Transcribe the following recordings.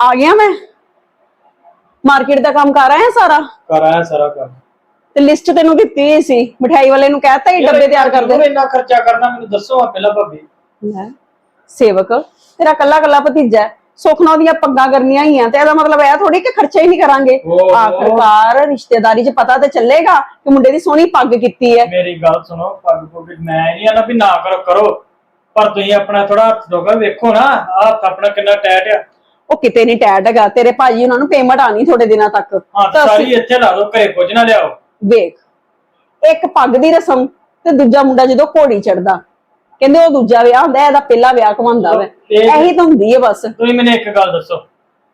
ਆ ਗਿਆ ਮੈਂ? ਮਾਰਕੀਟ ਦਾ ਕੰਮ ਕਰ ਆਇਆ ਸਾਰਾ? ਕਰ ਆਇਆ ਸਾਰਾ ਕੰਮ। ਤੇ ਲਿਸਟ ਤੈਨੂੰ ਦਿੱਤੀ ਹੋਈ ਸੀ ਮਠਿਆਈ ਵਾਲੇ ਨੂੰ ਕਹਿਤਾ ਹੀ ਡੱਬੇ ਤਿਆਰ ਕਰ ਦੇ ਇੰਨਾ ਖਰਚਾ ਕਰਨਾ ਮੈਨੂੰ ਦੱਸੋ ਆ ਪਹਿਲਾਂ ਭਾਬੀ। ਲੈ, ਸੇਵਕ ਤੇਰਾ ਕੱਲਾ ਕੱਲਾ ਭਤੀਜਾ ਹੈ। ਸੁੱਖ ਨਾਲ ਉਹਦੀਆਂ ਪੱਗਾਂ ਕਰਨੀਆਂ ਹੀ ਆ ਤੇ ਇਹਦਾ ਮਤਲਬ ਇਹ ਥੋੜੀ ਕਿ ਖਰਚਾ ਹੀ ਨਹੀਂ ਕਰਾਂਗੇ। ਓਹੋ। ਆਖਰਕਾਰ ਰਿਸ਼ਤੇਦਾਰੀ 'ਚ ਪਤਾ ਤੇ ਚੱਲੇਗਾ ਕਿ ਮੁੰਡੇ ਦੀ ਸੋਹਣੀ ਪੱਗ ਕੀਤੀ ਹੈ। ਮੇਰੀ ਗੱਲ ਸੁਣੋ ਪੱਗ ਪੁੱਗ ਮੈਂ ਨਹੀਂ ਆਣਾ ਵੀ ਨਾ ਕਰੋ ਕਰੋ। ਪਰ ਤੁਸੀਂ ਆਪਣਾ ਥੋੜਾ ਹੱਥ ਦੋਗਾ ਵੇਖੋ ਨਾ ਆਹ ਹੱਥ ਆਪਣਾ ਕਿੰਨਾ ਟੈਟ ਆ। ਉਹ ਕਿਤੇ ਨਹੀਂ ਟੈਡ ਹੈਗਾ ਤੇਰੇ ਭਾਜੀ ਉਹਨਾਂ ਨੂੰ ਪੇਮੈਂਟ ਆਣੀ ਥੋੜੇ ਦਿਨਾਂ ਤੱਕ। ਤਾਂ ਅਸੀਂ- ਸਾਰੀ ਇੱਥੇ ਲਾ ਦੋ ਘਰੇ ਕੁਝ ਨਾ ਲਿਆਓ। ਵੇਖ ਇੱਕ ਪੱਗ ਦੀ ਰਸਮ ਤੇ ਦੂਜਾ ਮੁੰਡਾ ਜਦੋਂ ਘੋੜੀ ਚੜਦਾ। ਕਹਿੰਦੇ ਉਹ ਦੂਜਾ ਵਿਆਹ ਹੁੰਦਾ ਇਹਦਾ ਪਹਿਲਾ ਵਿਆਹ ਕਮਾਉਂਦਾ ਵਾ। ਇਹ- ਇਹੀ ਤਾਂ ਹੁੰਦੀ ਹੈ ਬਸ। ਤੁਸੀਂ ਮੈਨੂੰ ਇੱਕ ਗੱਲ ਦੱਸੋ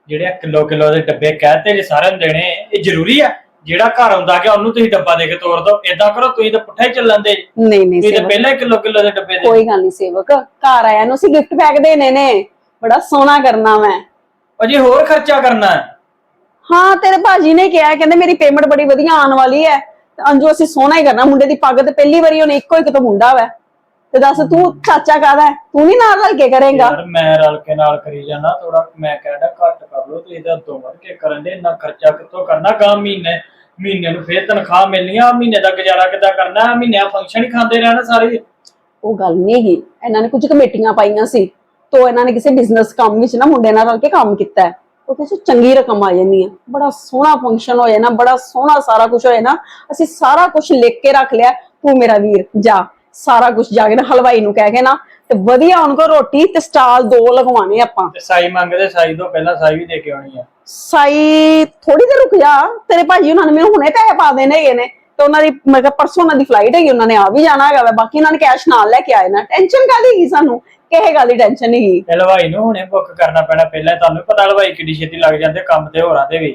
ਜਿਹੜੇ ਕਿਲੋ ਕਿਲੋ ਦੇ ਡੱਬੇ ਕਹਤੇ ਜੇ ਸਾਰਿਆਂ ਨੂੰ ਦੇਣੇ ਇਹ ਜ਼ਰੂਰੀ ਆ? ਜਿਹੜਾ ਘਰ ਆਉਂਦਾ ਕਿ ਉਹਨੂੰ ਤੁਸੀਂ ਡੱਬਾ ਦੇ ਕੇ ਤੋਰ ਦਿਓ ਏਦਾਂ ਕਰੋ ਤੁਸੀਂ ਤਾਂ ਪੁੱਠਾ ਹੀ ਚੱਲਣ ਦੇ। ਨਹੀਂ ਨਹੀਂ ਤੁਸੀਂ ਤਾਂ ਸੇਵਕ। ਪਹਿਲਾਂ ਹੀ ਕਿਲੋ ਕਿਲੋ ਦੇ ਡੱਬੇ ਦੇ। ਕੋਈ ਗੱਲ ਨਹੀਂ ਸੇਵਕ। ਘਰ ਆਇਆ ਨੂੰ ਅਸੀਂ ਗਿਫਟ ਪੈਕ ਦੇਣੇ ਨੇ। ਬੜਾ ਸੋਹਣਾ ਕਰਨਾ ਮੈਂ ਅਜੇ ਹੋਰ ਖਰਚਾ ਕਰਨਾ ਹੈ। ਹਾਂ ਤੇਰੇ ਭਾਜੀ ਨੇ ਕਿਹਾ ਕਹਿੰਦੇ ਮੇਰੀ ਪੇਮੈਂਟ ਬੜੀ ਵਧੀਆ ਆਉਣ ਵਾਲੀ ਹੈ। ਤੇ ਅੰਜੂ ਅਸੀਂ ਸੋਹਣਾ ਹੀ ਕਰਨਾ ਮੁੰਡੇ ਦੀ ਪੱਗ ਤੇ ਪਹਿਲੀ ਵਾਰੀ ਉਹਨੇ ਇੱਕੋ ਇੱਕ ਤਾਂ ਮੁੰਡਾ ਵਾ। ਤੇ ਦੱਸ ਤੂੰ ਚਾਚਾ ਕਾਹਦਾ ਹੈ? ਤੂੰ ਨਹੀਂ ਨਾਲ ਰਲ ਕੇ ਕਰੇਂਗਾ? ਯਾਰ ਮੈਂ ਰਲ ਕੇ ਨਾਲ ਕਰੀ ਜਾਣਾ ਥੋੜਾ ਮੈਂ ਕਹਿੰਦਾ ਘੱਟ ਕਰ ਲਓ ਤੁਸੀਂ ਇਹਦਾ ਦੋ ਵੱਧ ਕੇ ਕਰਨ ਦੇ ਇੰਨਾ ਖਰਚਾ ਕਿੱਥੋਂ ਕਰਨਾ ਗਾ ਮਹੀਨੇ ਮਹੀਨੇ ਨੂੰ ਫੇਰ ਤਨਖਾਹ ਮਿਲਣੀ ਆ ਮਹੀਨੇ ਦਾ ਗੁਜ਼ਾਰਾ ਕਿੱਦਾਂ ਕਰਨਾ ਮਹੀਨੇ ਫੰਕਸ਼ਨ ਹੀ ਖਾਂਦੇ ਰਹਿਣਾ ਸਾਰੇ। ਉਹ ਗੱਲ ਨਹੀਂ ਹੈਗੀ ਇਹਨਾਂ ਨੇ ਕੁਝ ਕਮੇਟੀਆਂ ਪਾਈਆਂ ਸੀ। ਤੋਂ ਇਹਨਾਂ ਨੇ ਕਿਸੇ ਬਿਜ਼ਨਸ ਕੰਮ ਵਿੱਚ ਨਾ ਮੁੰਡੇ ਨਾਲ ਰਲ ਕੇ ਕੰਮ ਕੀਤਾ ਹੈ। ਉਹ ਕਿਸੇ ਚੰਗੀ ਰਕਮ ਆ ਜਾਂਦੀ ਹੈ ਬੜਾ ਸੋਹਣਾ ਫੰਕਸ਼ਨ ਹੋਇਆ ਨਾ ਬੜਾ ਸੋਹਣਾ ਸਾਰਾ ਕੁਝ ਹੋਇਆ ਨਾ। ਅਸੀਂ ਸਾਰਾ ਕੁਝ ਲਿਖ ਕੇ ਰੱਖ ਲਿਆ। ਤੂੰ ਮੇਰਾ ਵੀਰ ਜਾ। ਸਾਰਾ ਕੁਝ ਜਾ ਕੇ ਨਾ ਹਲਵਾਈ ਨੂੰ ਕਹਿ ਕੇ ਨਾ ਤੇ ਵਧੀਆ ਉਹਨਾਂ ਕੋ ਰੋਟੀ ਤੇ ਸਟਾਲ ਦੋ ਲਗਵਾਣੇ ਆਪਾਂ। ਤੇ ਸਾਈ ਮੰਗਦੇ ਸਾਈ ਤੋਂ ਪਹਿਲਾਂ ਸਾਈ ਵੀ ਦੇ ਕੇ ਆਉਣੀ ਆ। ਸਾਈ ਥੋੜੀ ਦੇਰ ਰੁਕ ਜਾ। ਤੇਰੇ ਭਾਜੀ ਉਹਨਾਂ ਨੇ ਮੈਨੂੰ ਹੁਣੇ ਪੈਸੇ ਪਾ ਦੇਣੇ ਹੈਗੇ ਨੇ। ਤੇ ਉਹਨਾਂ ਦੀ ਮੈਂ ਕਿਹਾ ਪਰਸੋਂ ਉਹਨਾਂ ਦੀ ਫਲਾਈਟ ਹੈਗੀ ਉਹਨਾਂ ਨੇ ਆ ਵੀ ਜਾਣਾ ਹੈਗਾ ਬਾਕੀ ਉਹਨਾਂ ਨੇ ਕੈਸ਼ ਨਾਲ ਲੈ ਕੇ ਆਏ ਨਾ। ਟੈਨਸ਼ਨ ਕਾਹਦੀ ਹੈਗੀ ਸਾਨੂੰ? ਕਿਸੇ ਗੱਲ ਦੀ ਟੈਨਸ਼ਨ ਨਹੀਂ ਤੇ ਹਲਵਾਈ ਨੂੰ ਹੁਣੇ ਬੁੱਕ ਕਰਨਾ ਪੈਣਾ ਪਹਿਲਾਂ ਤੁਹਾਨੂੰ ਵੀ ਪਤਾ ਹਲਵਾਈ ਕਿੱਡੀ ਛੇਤੀ ਲੱਗ ਜਾਂਦੇ ਕੰਮ ਤੇ ਹੋਰਾਂ ਤੇ ਵੀ।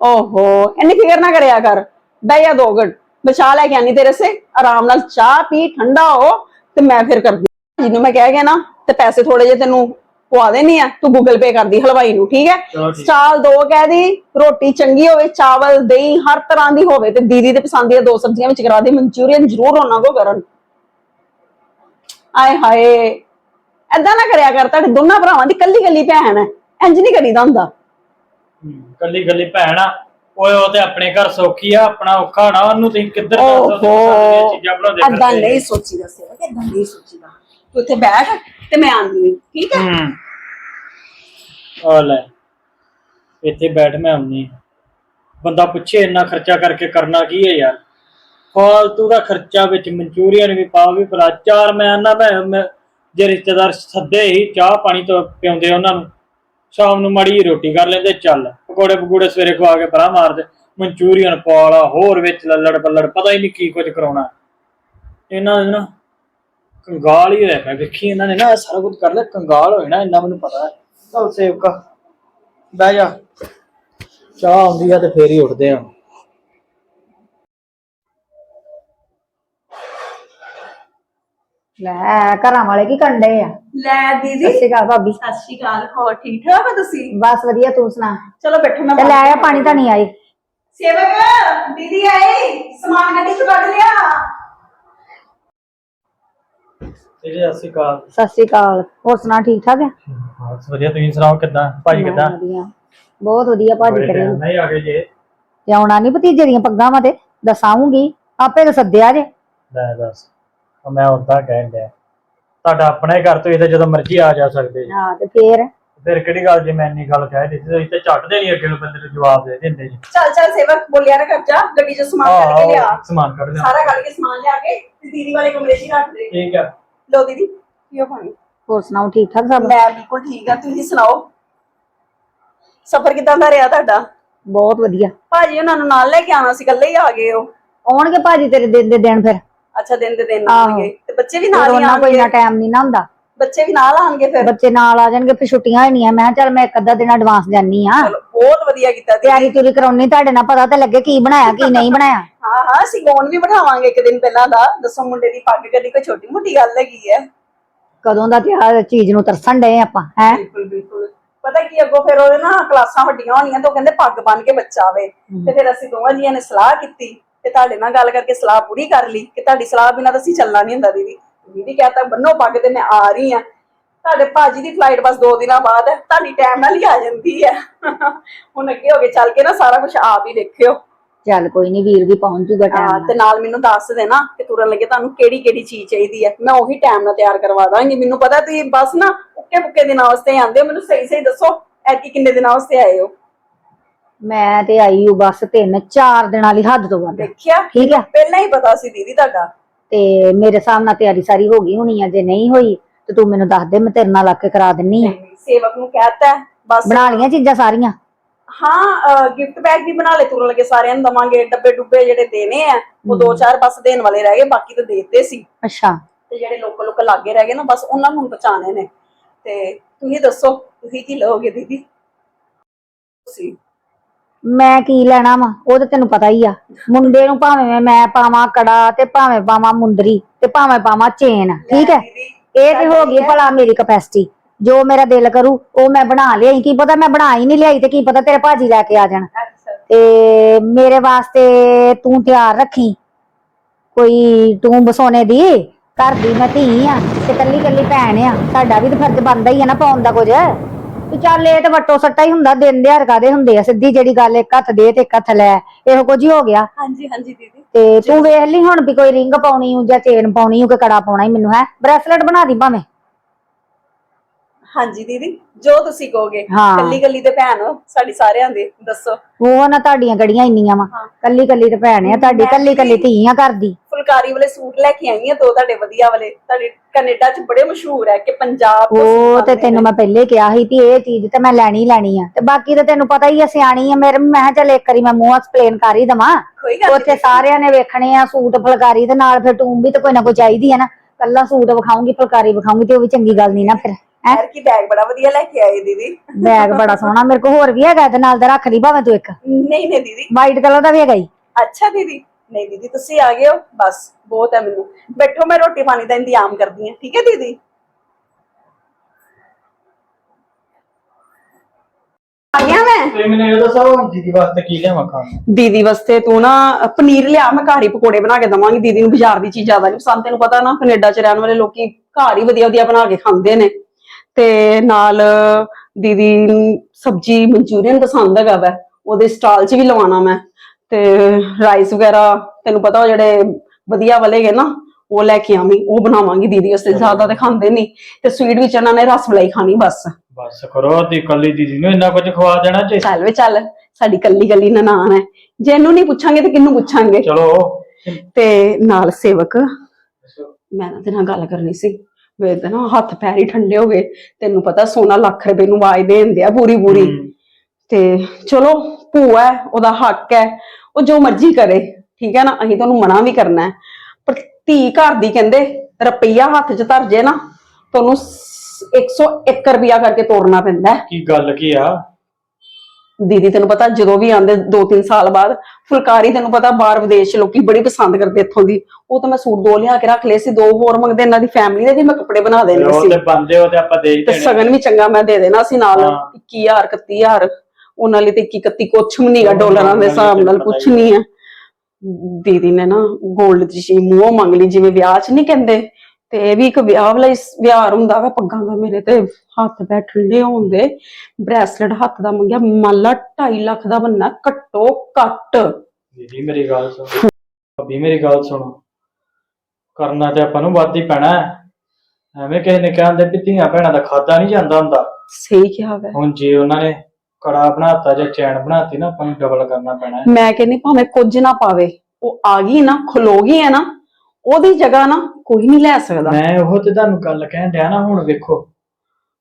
ਓਹੋ ਇੰਨੀ ਫਿਕਰ ਨਾ ਕਰਿਆ ਕਰ। ਬਹਿ ਜਾ ਦੋ ਘੰਟ। ਬਚਾ ਲੈ ਕੇ ਆਨੀ ਤੇਰੇ ਸੇ ਆਰਾਮ ਨਾਲ ਚਾਹ ਪੀ ਠੰਡਾ ਹੋ ਤੇ ਮੈਂ ਫਿਰ ਕਰਦੀ ਜਿਹਨੂੰ ਮੈਂ ਕਹਿ ਗਿਆ ਨਾ ਤੇ ਪੈਸੇ ਥੋੜੇ ਜੇ ਤੈਨੂੰ ਪਵਾ ਦੇਣੀ ਆ ਤੂੰ ਗੂਗਲ ਪੇ ਕਰਦੀ ਹਲਵਾਈ ਨੂੰ ਠੀਕ ਹੈ? ਠੀਕ। ਸਟਾਲ ਦੋ ਕਹਿ ਦੀ ਰੋਟੀ ਚੰਗੀ ਹੋਵੇ ਚਾਵਲ ਦਹੀਂ ਹਰ ਤਰ੍ਹਾਂ ਦੀ ਹੋਵੇ ਤੇ ਦੀਦੀ ਦੇ ਪਸੰਦ ਦੀਆਂ ਦੋ ਸਬਜ਼ੀਆਂ ਵਿੱਚ ਕਰਾ ਦੇ ਮਨਚੂਰੀਅਨ ਜ਼ਰੂਰ ਉਹਨਾਂ ਕੋ ਕਰਨ। ਆਏ ਹਾਏ। ਐਦਾਂ ਨਾ ਕਰਿਆ ਕਰ ਤੁਹਾਡੇ ਦੋਨਾਂ ਭਰਾਵਾਂ ਦੀ ਕੱਲੀ ਕੱਲੀ ਭੈਣ ਹੈ। ਇੰਜ ਨਹੀਂ ਕਰੀਦਾ ਹੁੰਦਾ। ਕੱਲੀ ਕੱਲੀ ਭੈਣ ਆ। ਓਏ ਉਹ ਤੇ ਆਪਣੇ ਘਰ ਸੌਖੀ ਆ ਆਪਣਾ ਔਖਾ ਨਾ ਉਹਨੂੰ ਤੁਸੀਂ ਕਿੱਧਰ ਦੱਸੋ ਤੁਸੀਂ ਸਾਰੀਆਂ ਚੀਜ਼ਾਂ ਬਣਾਉਂਦੇ ਐਦਾਂ ਫਿਰਦੇ ਨਹੀਂ ਸੋਚੀਦਾ ਸੇਵਾ ਐਦਾਂ ਨਹੀਂ ਸੋਚੀਦਾ। ਤੂੰ ਇੱਥੇ ਬੈਠ ਤੇ ਮੈਂ ਆਉਂਦੀ ਹਾਂ, ਠੀਕ ਹੈ? ਹੂੰ। ਆ ਲੈ ਇੱਥੇ ਬੈਠ ਮੈਂ ਆਉਣੀ ਬੰਦਾ ਪੁੱਛੇ ਇੰਨਾ ਖਰਚਾ ਕਰਕੇ ਕਰਨਾ ਕੀ ਹੈ ਯਾਰ? ਫਾਲਤੂ ਦਾ ਖਰਚਾ ਵਿੱਚ ਮਨਚੂਰੀਅਨ ਵੀ ਪਾ ਵੀ ਭਲਾ ਚਾਰ ਮੈਂ ਮੈਂ ਮੈਂ- ਜੇ ਰਿਸ਼ਤੇਦਾਰ ਸੱਦੇ ਹੀ ਚਾਹ ਪਾਣੀ ਤੋਂ ਪਿਉਂਦੇ ਉਹਨਾਂ ਨੂੰ, ਸ਼ਾਮ ਨੂੰ ਮੜੀ ਰੋਟੀ ਕਰ ਲੈਂਦੇ, ਚੱਲ ਪਕੌੜੇ ਪਕੂੜੇ ਸਵੇਰੇ ਖਵਾ ਕੇ ਪਰਾਂ ਮਾਰਦੇ ਮਨਚੂਰੀਅਨ ਪਾਲਾ ਹੋਰ ਵਿੱਚ ਲੱਲੜ ਬੱਲੜ ਪਤਾ ਹੀ ਨਹੀਂ ਕੀ ਕੁਝ ਕਰਾਉਣਾ। ਇਹਨਾਂ ਨੇ ਨਾ ਕੰਗਾਲ ਹੀ ਰਹਿ ਪਿਆ, ਵੇਖੀ ਇਹਨਾਂ ਨੇ ਨਾ ਸਾਰਾ ਕੁਝ ਕਰ ਲਿਆ, ਕੰਗਾਲ ਹੋਏ ਨਾ, ਇੰਨਾ ਮੈਨੂੰ ਪਤਾ ਹੈ। ਚੱਲ ਸੇਵਕਾ, ਬਹਿ ਜਾ। ਚਾਹ ਆਉਂਦੀ ਆ ਤੇ ਫੇਰ ਹੀ ਉੱਠਦੇ ਆ। ਲੈ ਘਰਾਂ ਵਾਲੇ ਕੀ ਕੰਡੇ ਆ? ਲੈ ਸਤਿ ਦੀਦੀ ਸ਼੍ਰੀ ਅਕਾਲ ਭਾਬੀ। ਸਤਿ ਸ਼੍ਰੀ ਅਕਾਲ ਹੋਰ ਠੀਕ ਠਾਕ ਹੋ ਤੁਸੀਂ? ਬਸ ਵਧੀਆ ਤੂੰ ਸੁਣਾ? ਚਲੋ ਬੈਠੋ ਮੈਂ ਤੇ ਲੈ ਆ ਪਾਣੀ ਤਾਂ ਨਹੀਂ ਆਈ। ਸੇਵਕ ਦੀਦੀ ਆਏ ਸਮਾਨ ਗੱਡੀ ਚ ਕੱਢ ਲਿਆ। ਸਤਿ ਸ਼੍ਰੀ ਅਕਾਲ। ਸਤਿ ਸ਼੍ਰੀ ਅਕਾਲ ਹੋਰ ਸੁਣਾ ਠੀਕ ਠਾਕ ਆ? ਬਸ ਵਧੀਆ ਤੁਸੀਂ ਸੁਣਾਓ ਕਿੱਦਾਂ? ਭਾਜੀ ਕਿੱਦਾਂ? ਬਹੁਤ ਵਧੀਆ ਬਹੁਤ ਵਧੀਆ ਭਾਜੀ ਕਰੇ। ਨਹੀਂ ਆ ਗਏ ਜੇ। ਤੇ ਆਉਣਾ ਨਹੀਂ ਭਤੀਜੇ ਦੀਆਂ ਪੱਗਾਂ ਵਾ ਤੇ ਦੱਸਾਂਗੀ ਆਪੇ ਤਾਂ ਸੱਦਿਆ ਜੇ। ਲੈ ਦੱਸ। ਉਹ ਮੈਂ ਉਦਾਂ ਕਹਿਣ ਡਿਆ। ਤੁਹਾਡਾ ਆਪਣਾ ਹੀ ਘਰ ਤੋਂ ਇਹ ਜਦੋਂ ਮਰਜ਼ੀ ਆ ਜਾ ਸਕਦੇ ਜੀ। ਹਾਂ ਤੇ ਫੇਰ? ਫਿਰ ਕਿਹੜੀ ਗੱਲ ਜੇ ਮੈਂ ਇੰਨੀ ਗੱਲ ਕਹਿ ਦਿੱਤੀ ਤੁਸੀਂ ਤੇ ਝੱਟ ਦੇ ਨਹੀਂ ਅੱਗੇ ਨੂੰ ਬੰਦੇ ਨੂੰ ਜਵਾਬ ਦੇ ਦਿੰਦੇ ਜੀ। ਚੱਲ ਚੱਲ ਸੇਵਕ ਬੋਲਿਆ ਨਾ ਕਰ ਜਾ ਗੱਡੀ ਚ ਸਮਾਨ ਕੱਢ ਕੇ ਲਿਆ। ਆਹ ਸਮਾਨ ਕੱਢ ਲਿਆ। ਸਾਰਾ ਕੱਢ ਕੇ ਸਮਾਨ ਲਿਆ ਕੇ ਤੇ ਦੀਦੀ ਵਾਲੇ ਕਮਰੇ 'ਚ ਹੀ ਰੱਖ ਦੇ। ਠੀਕ ਆ। ਲੋ ਦੀਦੀ ਪੀਓ ਪਾਣੀ? ਹੋਰ ਸੁਣਾਓ ਠੀਕ ਠਾਕ ਸਭ? ਮੈਂ ਬਿਲਕੁਲ ਠੀਕ ਆ ਤੁਸੀਂ ਸੁਣਾਓ? ਸਫ਼ਰ ਕਿਦਾਂ ਦਾ ਰਿਹਾ ਤੁਹਾਡਾ? ਬਹੁਤ ਵਧੀਆ। ਭਾਜੀ ਉਹਨਾਂ ਨੂੰ ਨਾਲ ਲੈ ਕੇ ਆਉਣਾ ਸੀ ਇਕੱਲੇ ਹੀ ਆ ਗਏ ਹੋ ਆਉਣਗੇ ਭਾਜੀ ਤੇਰੇ ਦਿਨ ਦੇ ਦਿਨ ਫਿਰ। ਅੱਛਾ ਦਿਨ ਦੇ ਦਿਨ। ਆਉਣਗੇ। ਤੇ ਬੱਚੇ ਵੀ ਨਾਲ ਹੀ ਉਹਨਾਂ ਕੋਈ ਨਾ ਆਉਣਗੇ? ਟਾਈਮ ਨਹੀਂ ਨਾ ਹੁੰਦਾ। ਬੱਚੇ ਵੀ ਨਾਲ ਆਉਣਗੇ ਫਿਰ? ਬੱਚੇ ਨਾਲ ਆ ਜਾਣਗੇ ਫਿਰ ਛੁੱਟੀਆਂ ਹੀ ਨਹੀਂ ਆ ਮੈਂ ਕਿਹਾ ਚੱਲ ਮੈਂ ਇੱਕ ਅੱਧਾ ਦਿਨ ਐਡਵਾਂਸ ਜਾਨੀ ਆ ਚਲੋ ਬਹੁਤ ਵਧੀਆ ਕੀਤਾ ਦੀਦੀ। ਤਿਆਰੀ ਤੁਰੀ ਕਰਾਉਣੀ ਤੁਹਾਡੇ ਨਾਲ ਪਤਾ ਤਾਂ ਲੱਗੇ ਕੀ ਬਣਾਇਆ ਕੀ ਨਹੀਂ ਬਣਾਇਆ। ਹਾਂ ਹਾਂ ਅਸੀਂ ਗੌਣ ਵੀ ਬਿਠਾਵਾਂਗੇ ਇੱਕ ਦਿਨ ਪਹਿਲਾਂ ਦਾ। ਦੱਸੋ ਮੁੰਡੇ ਦੀ ਪੱਗ ਕਰਨੀ ਕੋਈ ਛੋਟੀ ਮੋਟੀ ਗੱਲ ਹੈਗੀ ਹੈ? ਕਦੋਂ ਦਾ ਤੇ ਆਹ ਚੀਜ਼ ਨੂੰ ਤਰਸਣ ਡਏ ਆਪਾਂ ਹੈ? ਬਿਲਕੁਲ ਬਿਲਕੁਲ। ਪਤਾ ਕੀ ਅੱਗੋਂ ਫਿਰ ਉਹਦੇ ਨਾ ਕਲਾਸਾਂ ਵੱਡੀਆਂ ਹੋਣੀਆਂ ਤਾਂ ਉਹ ਕਹਿੰਦੇ ਪੱਗ ਬੰਨ ਕੇ ਬੱਚਾ ਆਵੇ। ਤੇ ਫਿਰ ਅਸੀਂ ਦੋਵਾਂ ਜੀਆਂ ਨੇ ਸਲਾਹ ਕੀਤੀ ਤੇ ਤੁਹਾਡੇ ਨਾਲ ਗੱਲ ਕਰਕੇ ਸਲਾਹ ਪੂਰੀ ਕਰ ਲਈ ਕਿ ਤੁਹਾਡੀ ਸਲਾਹ ਬਿਨਾਂ ਤਾਂ ਅਸੀਂ ਚੱਲਣਾ ਨਹੀਂ ਹੁੰਦਾ ਦੀਦੀ। ਦੀਦੀ ਕਹਤਾ ਬੰਨੋ ਪੱਗ ਤੇ ਮੈਂ ਆ ਰਹੀ ਆ ਤੁਹਾਡੇ ਭਾਜੀ ਦੀ ਫਲਾਈਟ ਬਸ 2 ਦਿਨਾਂ ਬਾਅਦ ਹੈ ਤੁਹਾਡੀ ਟਾਈਮ ਨਾਲ ਹੀ ਆ ਜਾਂਦੀ ਹੈ। ਹੁਣ ਅੱਗੇ ਹੋ ਕੇ ਚੱਲ ਕੇ ਨਾ ਸਾਰਾ ਕੁਝ ਆਪ ਹੀ ਦੇਖਿਓ। ਚੱਲ ਕੋਈ ਨਹੀਂ ਵੀਰ ਵੀ ਪਹੁੰਚ ਜੂਗਾ ਟਾਈਮ ਤੇ ਨਾਲ ਮੈਨੂੰ ਦੱਸ ਦੇਣਾ ਕਿ ਤੁਰਨ ਲੱਗੇ ਤੁਹਾਨੂੰ ਕਿਹੜੀ ਕਿਹੜੀ ਚੀਜ਼ ਚਾਹੀਦੀ ਹੈ। ਮੈਂ ਉਹੀ ਟਾਈਮ ਨਾਲ ਤਿਆਰ ਕਰਵਾ ਦਾਂਗੀ। ਮੈਨੂੰ ਪਤਾ ਤੁਸੀਂ ਬਸ ਨਾ ਉੱਕੇ ਪੁੱਕੇ ਦਿਨਾਂ ਵਾਸਤੇ ਆਉਂਦੇ ਹੋ। ਮੈਨੂੰ ਸਹੀ ਸਹੀ ਦੱਸੋ ਐਤਕੀ ਕਿੰਨੇ ਦਿਨਾਂ ਵਾਸਤੇ ਆਏ ਹੋ? ਮੈਂ ਤੇ ਆਈ ਹੂੰ ਬਸ ਤਿੰਨ ਚਾਰ ਦਿਨਾਂ ਵਾਲੀ ਹੱਦ ਤੋਂ ਵੱਧ। ਦੇਖਿਆ? ਠੀਕ ਹੈ ਪਹਿਲਾਂ ਹੀ ਪਤਾ ਸੀ ਦੀਦੀ ਤੁਹਾਡਾ। ਤੇ ਮੇਰੇ ਹਿਸਾਬ ਨਾਲ ਤਿਆਰੀ ਸਾਰੀ ਹੋ ਗਈ ਹੋਣੀ ਆ ਜੇ ਨਹੀਂ ਹੋਈ ਤੇ ਤੂੰ ਮੈਨੂੰ ਦੱਸ ਦੇ ਮੈਂ ਤੇਰੇ ਨਾਲ ਆ ਕੇ ਕਰਾ ਦਿੰਨੀ ਆ। ਸੇਵਕ ਨੂੰ ਕਹਿਤਾ ਬਸ। ਬਣਾ ਲੀਆਂ ਚੀਜ਼ਾਂ ਸਾਰੀਆਂ? ਹਾਂ ਗਿਫਟ ਬੈਗ ਵੀ ਬਣਾ ਲੈ ਤੁਰਨ ਲੱਗੇ ਸਾਰਿਆਂ ਨੂੰ ਦਵਾਂਗੇ ਡੱਬੇ ਡੁੱਬੇ ਜਿਹੜੇ ਦੇਣੇ ਆ ਉਹ ਦੋ ਚਾਰ ਬਸ ਦੇਣ ਵਾਲੇ ਰਹਿ ਗਏ ਬਾਕੀ ਤਾਂ ਦੇ ਦਿੱਤੇ ਸੀ। ਅੱਛਾ। ਤੇ ਜਿਹੜੇ ਲੋਕ ਲੋਕ ਲਾਗੇ ਰਹਿ ਗਏ ਨਾ ਬਸ ਉਹਨਾਂ ਨੂੰ ਬਚਾਣੇ ਨੇ। ਤੇ ਤੁਸੀਂ ਦੱਸੋ ਤੁਸੀਂ ਕੀ ਲਓਗੇ ਦੀਦੀ? ਤੁਸੀਂ ਮੈਂ ਕੀ ਲੈਣਾ ਵਾ? ਉਹ ਤਾਂ ਤੈਨੂੰ ਪਤਾ ਹੀ ਆ। ਮੁੰਡੇ ਨੂੰ ਭਾਵੇਂ ਮੈਂ ਪਾਵਾਂ ਕੜਾ ਤੇ ਭਾਵੇਂ ਪਾਵਾਂ ਮੁੰਦਰੀ ਤੇ ਭਾਵੇਂ ਪਾਵਾਂ ਚੇਨ ਠੀਕ ਹੈ? ਇਹ ਤੇ ਹੋ ਗਈ ਭਲਾ ਮੇਰੀ ਕਪੈਸਿਟੀ ਜੋ ਮੇਰਾ ਦਿਲ ਕਰੂ ਉਹ ਮੈਂ ਬਣਾ ਲਿਆਈ। ਕੀ ਪਤਾ ਮੈਂ ਬਣਾ ਹੀ ਨਹੀਂ ਲਿਆਈ ਤੇ ਕੀ ਪਤਾ ਤੇਰੇ ਭਾਜੀ ਲੈ ਕੇ ਆ ਜਾਣ। ਤੇ ਮੇਰੇ ਵਾਸਤੇ ਤੂੰ ਤਿਆਰ ਰੱਖੀ। ਕੋਈ ਤੂੰ ਬਸੋਨੇ ਦੀ ਘਰ ਦੀ ਮੈਂ ਧੀ ਆ ਤੇ ਕੱਲੀ ਕੱਲੀ ਭੈਣ ਆ। ਸਾਡਾ ਵੀ ਤਾਂ ਫਰਜ਼ ਬਣਦਾ ਹੀ ਆ ਨਾ ਪਾਉਣ ਦਾ ਕੁਝ। ਤੇ ਚੱਲ ਇਹ ਤਾਂ ਵੱਟੋ ਸੱਟਾ ਹੀ ਹੁੰਦਾ ਦਿਨ ਦਿਹਾੜ ਕਾਦੇ ਹੁੰਦੇ ਆ? ਸਿੱਧੀ ਜਿਹੜੀ ਗੱਲ ਇੱਕ ਹੱਥ ਦੇ ਤੇ ਇੱਕ ਹੱਥ ਲੈ ਇਹੋ ਕੁਝ ਹੀ ਹੋ ਗਿਆ। ਹਾਂਜੀ ਹਾਂਜੀ ਦੀਦੀ। ਤੇ ਤੂੰ ਵੇਖ ਲਈ ਹੁਣ ਵੀ ਕੋਈ ਰਿੰਗ ਪਾਉਣੀ ਹੋ ਜਾਂ ਚੇਨ ਪਾਉਣੀ ਹੋ ਕਿ ਕੜਾ ਪਾਉਣਾ ਹੀ ਮੈਨੂੰ ਹੈ? ਬ੍ਰੈਸਲੇਟ ਬਣਾ ਦੀ ਭਾਵੇਂ। ਹਾਂਜੀ ਦੀਦੀ ਜੋ ਤੁਸੀਂ ਕਹੋਗੇ। ਹਾਂ। ਕੱਲੀ ਕੱਲੀ ਤੇ ਭੈਣ ਹੋ ਸਾਡੀ ਸਾਰਿਆਂ ਦੀ ਦੱਸੋ। ਉਹ ਨਾ ਤੁਹਾਡੀਆਂ ਗੜੀਆਂ ਇੰਨੀਆਂ ਵਾ। ਹਾਂ। ਕੱਲੀ ਕੱਲੀ ਤੇ ਭੈਣ ਆ ਤੁਹਾਡੀ ਕੱਲੀ ਕੱਲੀ ਧੀ ਆ ਘਰ ਦੀ। ਫੁਲਕਾਰੀ ਵਾਲੇ ਸੂਟ ਲੈ ਕੇ ਆਈ ਆ ਦੋ ਤੁਹਾਡੇ ਵਧੀਆ ਵਾਲੇ। ਤੁਹਾਡੇ ਕੈਨੇਡਾ ਚ ਬੜੇ ਮਸ਼ਹੂਰ ਹੈ ਕਿ ਪੰਜਾਬ ਤੋਂ ਉਹ ਸੂਟ ਤੇ ਆਉਂਦੇ ਤੈਨੂੰ ਮੈਂ ਪਹਿਲੇ ਕਿਹਾ ਸੀ ਵੀ ਇਹ ਚੀਜ਼ ਤੇ ਮੈਂ ਲੈਣੀ ਹੀ ਲੈਣੀ ਆ। ਤੇ ਬਾਕੀ ਤਾਂ ਤੈਨੂੰ ਪਤਾ ਹੀ ਆ ਸਿਆਣੀ ਆ ਮੇਰੇ ਮੈਂ ਕਿਹਾ ਚੱਲ ਇੱਕ ਵਾਰੀ ਮੈਂ ਮੂੰਹ ਐਕਸਪਲੇਨ ਕਰ ਹੀ ਦਵਾਂ। ਕੋਈ ਗੱਲ ਉੱਥੇ ਸਾਰਿਆਂ ਨੇ ਵੇਖਣੇ ਆ ਸੂਟ ਫੁਲਕਾਰੀ ਦੇ ਨਾਲ ਫਿਰ ਤੂੰ ਵੀ ਤਾਂ ਕੋਈ ਨਾ ਕੋਈ ਚਾਹੀਦੀ ਆ ਨਾ। ਕੱਲਾ ਸੂਟ ਵਿਖਾਉਂਗੀ ਫੁਲਕਾਰੀ ਵਿਖਾਉਂਗੀ ਤੇ ਉਹ ਵੀ ਚੰਗੀ ਗੱਲ ਨਹੀਂ ਨਾ ਫਿਰ। ਯਾਰ ਕੀ ਬੈਗ ਬੜਾ ਵਧੀਆ ਲੈ ਕੇ ਆਏ ਦੀਦੀ। ਬੈਗ ਬੜਾ ਸੋਹਣਾ ਮੇਰੇ ਕੋਲ ਹੋਰ ਵੀ ਹੈਗਾ ਤੇ ਨਾਲ ਦਾ ਰੱਖ ਲਈ ਭਾਵੇਂ ਤੂੰ ਇੱਕ। ਨਹੀਂ ਨਹੀਂ ਦੀਦੀ। ਵਾਈਟ ਕਲਰ ਦਾ ਵੀ ਹੈਗਾ ਹੀ ਅੱਛਾ ਦੀਦੀ। ਨਹੀਂ ਦੀਦੀ ਤੁਸੀਂ ਆ ਗਏ ਹੋ ਬਸ ਬਹੁਤ ਹੈ ਮੈਨੂੰ। ਬੈਠੋ ਮੈਂ ਰੋਟੀ ਪਾਣੀ ਦਾ ਇੰਤਜ਼ਾਮ ਕਰਦੀ ਹਾਂ ਠੀਕ ਹੈ ਦੀਦੀ? ਆ ਗਿਆ ਮੈਂ? ਤੇ ਮੈਨੂੰ ਇਹ ਦੱਸੋ ਦੀਦੀ ਵਾਸਤੇ ਕੀ ਲਿਆਵਾਂ ਖਾਣ? ਨੂੰ? ਦੀਦੀ ਵਾਸਤੇ ਤੂੰ ਨਾ ਪਨੀਰ ਲਿਆ ਮੈਂ ਘਰ ਹੀ ਪਕੌੜੇ ਬਣਾ ਕੇ ਦਵਾਂਗੀ। ਦੀਦੀ ਨੂੰ ਬਾਜ਼ਾਰ ਦੀ ਚੀਜ਼ ਜ਼ਿਆਦਾ ਨਹੀਂ ਪਸੰਦ ਤੈਨੂੰ ਪਤਾ ਨਾ ਕੈਨੇਡਾ ਚ ਰਹਿਣ ਵਾਲੇ ਲੋਕੀ ਘਰ ਹੀ ਵਧੀਆ ਵਧੀਆ ਬਣਾ ਕੇ ਖਾਂਦੇ ਨੇ। ਤੇ ਨਾਲ ਦੀਦੀ ਸਬਜੀ ਮਨਚੂਰੀਅਨ ਪਸੰਦ ਹੈਗਾ ਵੈ ਉਹਦੇ ਸਟਾਲ 'ਚ ਵੀ ਲਵਾਣਾ ਮੈਂ। ਤੇ ਰਾਈਸ ਵਗੈਰਾ ਤੈਨੂੰ ਪਤਾ ਉਹ ਜਿਹੜੇ ਵਧੀਆ ਵਾਲੇਗੇ ਨਾ ਉਹ ਲੈ ਕੇ ਆਵੀਂ ਉਹ ਬਣਾਵਾਂਗੀ ਦੀਦੀ ਵਾਸਤੇ ਜ਼ਿਆਦਾ ਤੇ ਖਾਂਦੇ ਨਹੀਂ ਤੇ ਸਵੀਟ ਵਿੱਚ ਇਹਨਾਂ ਨੇ ਰਸ ਮਲਾਈ ਖਾਣੀ ਬਸ। ਬਸ ਕਰੋ ਤੇ ਕੱਲੀ ਦੀਦੀ ਨੂੰ ਇੰਨਾ ਕੁਝ ਖਵਾ ਦੇਣਾ ਜੇ। ਚੱਲ ਵੇ ਚੱਲ ਸਾਡੀ ਕੱਲੀ ਕੱਲੀ ਨਨਾਣ ਹੈ। ਜੇ ਇਹਨੂੰ ਨਹੀਂ ਪੁੱਛਾਂਗੇ ਤੇ ਕਿਹਨੂੰ ਪੁੱਛਾਂਗੇ? ਚਲੋ। ਤੇ ਨਾਲ ਸੇਵਕ ਮੈਂ ਨਾ ਤੇ ਨਾਲ ਗੱਲ ਕਰਨੀ ਸੀ। ਮੇਰੇ ਤਾਂ ਨਾ ਹੱਥ ਪੈਰ ਹੀ ਠੰਡੇ ਹੋ ਗਏ ਤੈਨੂੰ ਪਤਾ ਸੋਨਾ ਲੱਖ ਰੁਪਏ ਨੂੰ ਆਵਾਜ਼ ਦੇ ਦਿੰਦੇ ਆ ਪੂਰੀ ਪੂਰੀ ਤੇ ਚਲੋ ਭੂਆ ਹੈ ਉਹਦਾ ਹੱਕ ਹੈ ਉਹ ਜੋ ਮਰਜ਼ੀ ਕਰੇ ਠੀਕ ਹੈ ਨਾ ਅਸੀਂ ਤੁਹਾਨੂੰ ਮਨਾ ਵੀ ਕਰਨਾ ਹੈ। ਪਰ ਧੀ ਘਰ ਦੀ ਕਹਿੰਦੇ ਰੁਪਈਆ ਹੱਥ 'ਚ ਧਰ ਜੇ ਨਾ ਤੁਹਾਨੂੰ 101 ਰੁਪਿਆ ਕਰਕੇ ਤੋਰਨਾ ਪੈਂਦਾ ਹੈ। ਕੀ ਗੱਲ ਕੀ ਆ? ਦੀਦੀ ਤੈਨੂੰ ਪਤਾ ਜਦੋਂ ਵੀ ਆਂਦੇ 2-3 ਸਾਲ ਬਾਅਦ ਫੁਲਕਾਰੀ ਤੈਨੂੰ ਪਤਾ ਬਾਹਰ ਵਿਦੇਸ਼ ਲੋਕੀ ਬੜੀ ਪਸੰਦ ਕਰਦੇ ਇੱਥੋਂ ਦੀ। ਉਹ ਤਾਂ ਮੈਂ ਸੂਟ ਦੋ ਲਿਆ ਕੇ ਰੱਖ ਲਏ ਸੀ ਦੋ ਹੋਰ ਮੰਗਦੇ ਇਹਨਾਂ ਦੀ ਫੈਮਿਲੀ ਦੇ ਵੀ ਮੈਂ ਕੱਪੜੇ ਬਣਾ ਦੇਣੇ ਉਹ ਸੀ। ਤੇ ਬੰਦੇ ਹੋ ਤੇ ਆਪਾਂ ਦੇ ਹੀ ਤੇ ਸਗਨ ਵੀ ਚੰਗਾ ਮੈਂ ਦੇ ਦੇਣਾ ਸੀ ਨਾਲ ਹਾਂ। 21000 31000 ਉਹਨਾਂ ਲਈ ਤੇ 21 31 ਕੁਛ ਵੀ ਨਹੀਂਗਾ ਡਾਲਰਾਂ ਦੇ ਹਿਸਾਬ ਨਾਲ ਕੁਛ ਨਹੀਂ ਹੈ ਦੀਦੀ ਨੇ ਨਾ 골ਡ ਦੀ ਚੀਜ਼ ਮੂੰਹੋਂ ਮੰਗ ਲਈ ਜਿਵੇਂ ਵਿਆਹ 'ਚ ਨਹੀਂ ਕਹਿੰਦੇ। ਤੇ ਇਹ ਵੀ ਇੱਕ ਵਿਆਹ ਵਾਲਾ ਵਿਹਾਰ ਹੁੰਦਾ ਵਾ ਪੱਗਾਂ ਦਾ ਮੇਰੇ ਤੇ ਹੱਥ ਪੈ ਠੰਡੇ ਹੁੰਦੇ ਬ੍ਰੈਸਲੇਟ ਹੱਥ ਦਾ ਮੰਗਿਆ ਮੰਨ ਲਾ 2.5 ਲੱਖ ਦਾ ਬੰਨਾ ਘੱਟੋ ਘੱਟ। ਦੀਦੀ ਮੇਰੀ ਗੱਲ ਸੁਣ। ਭਾਬੀ ਮੇਰੀ ਗੱਲ ਸੁਣੋ। ਕਰਨਾ ਤੇ ਆਪਾਂ ਨੂੰ ਵੱਧ ਹੀ ਪੈਣਾ ਹੈ। ਐਵੇਂ ਕਿਸੇ ਨੇ ਕਹਿੰਦੇ ਵੀ ਧੀਆਂ ਭੈਣਾਂ ਦਾ ਖਾਦਾ ਨਹੀਂ ਜਾਂਦਾ ਹੁੰਦਾ। ਸਹੀ ਕਿਹਾ ਵੈ। ਹੁਣ ਜੇ ਉਹਨਾਂ ਨੇ ਕੜਾ ਬਣਾਤਾ ਜਾਂ ਚੈਨ ਬਣਾਤੀ ਨਾ ਆਪਾਂ ਨੂੰ ਡਬਲ ਕਰਨਾ ਪੈਣਾ ਹੈ। ਮੈਂ ਕਹਿੰਨੀ ਭਾਵੇਂ ਕੁਝ ਨਾ ਪਾਵੇ ਉਹ ਆ ਗਈ ਨਾ ਖਲੋ ਗਈ ਹੈ ਨਾ ਉਹਦੀ ਜਗ੍ਹਾ ਨਾ ਕੋਈ ਨਹੀਂ ਲੈ ਸਕਦਾ। ਮੈਂ ਉਹ ਤੇ ਤੁਹਾਨੂੰ ਗੱਲ ਕਹਿਣ ਡਿਆ ਨਾ ਹੁਣ ਵੇਖੋ।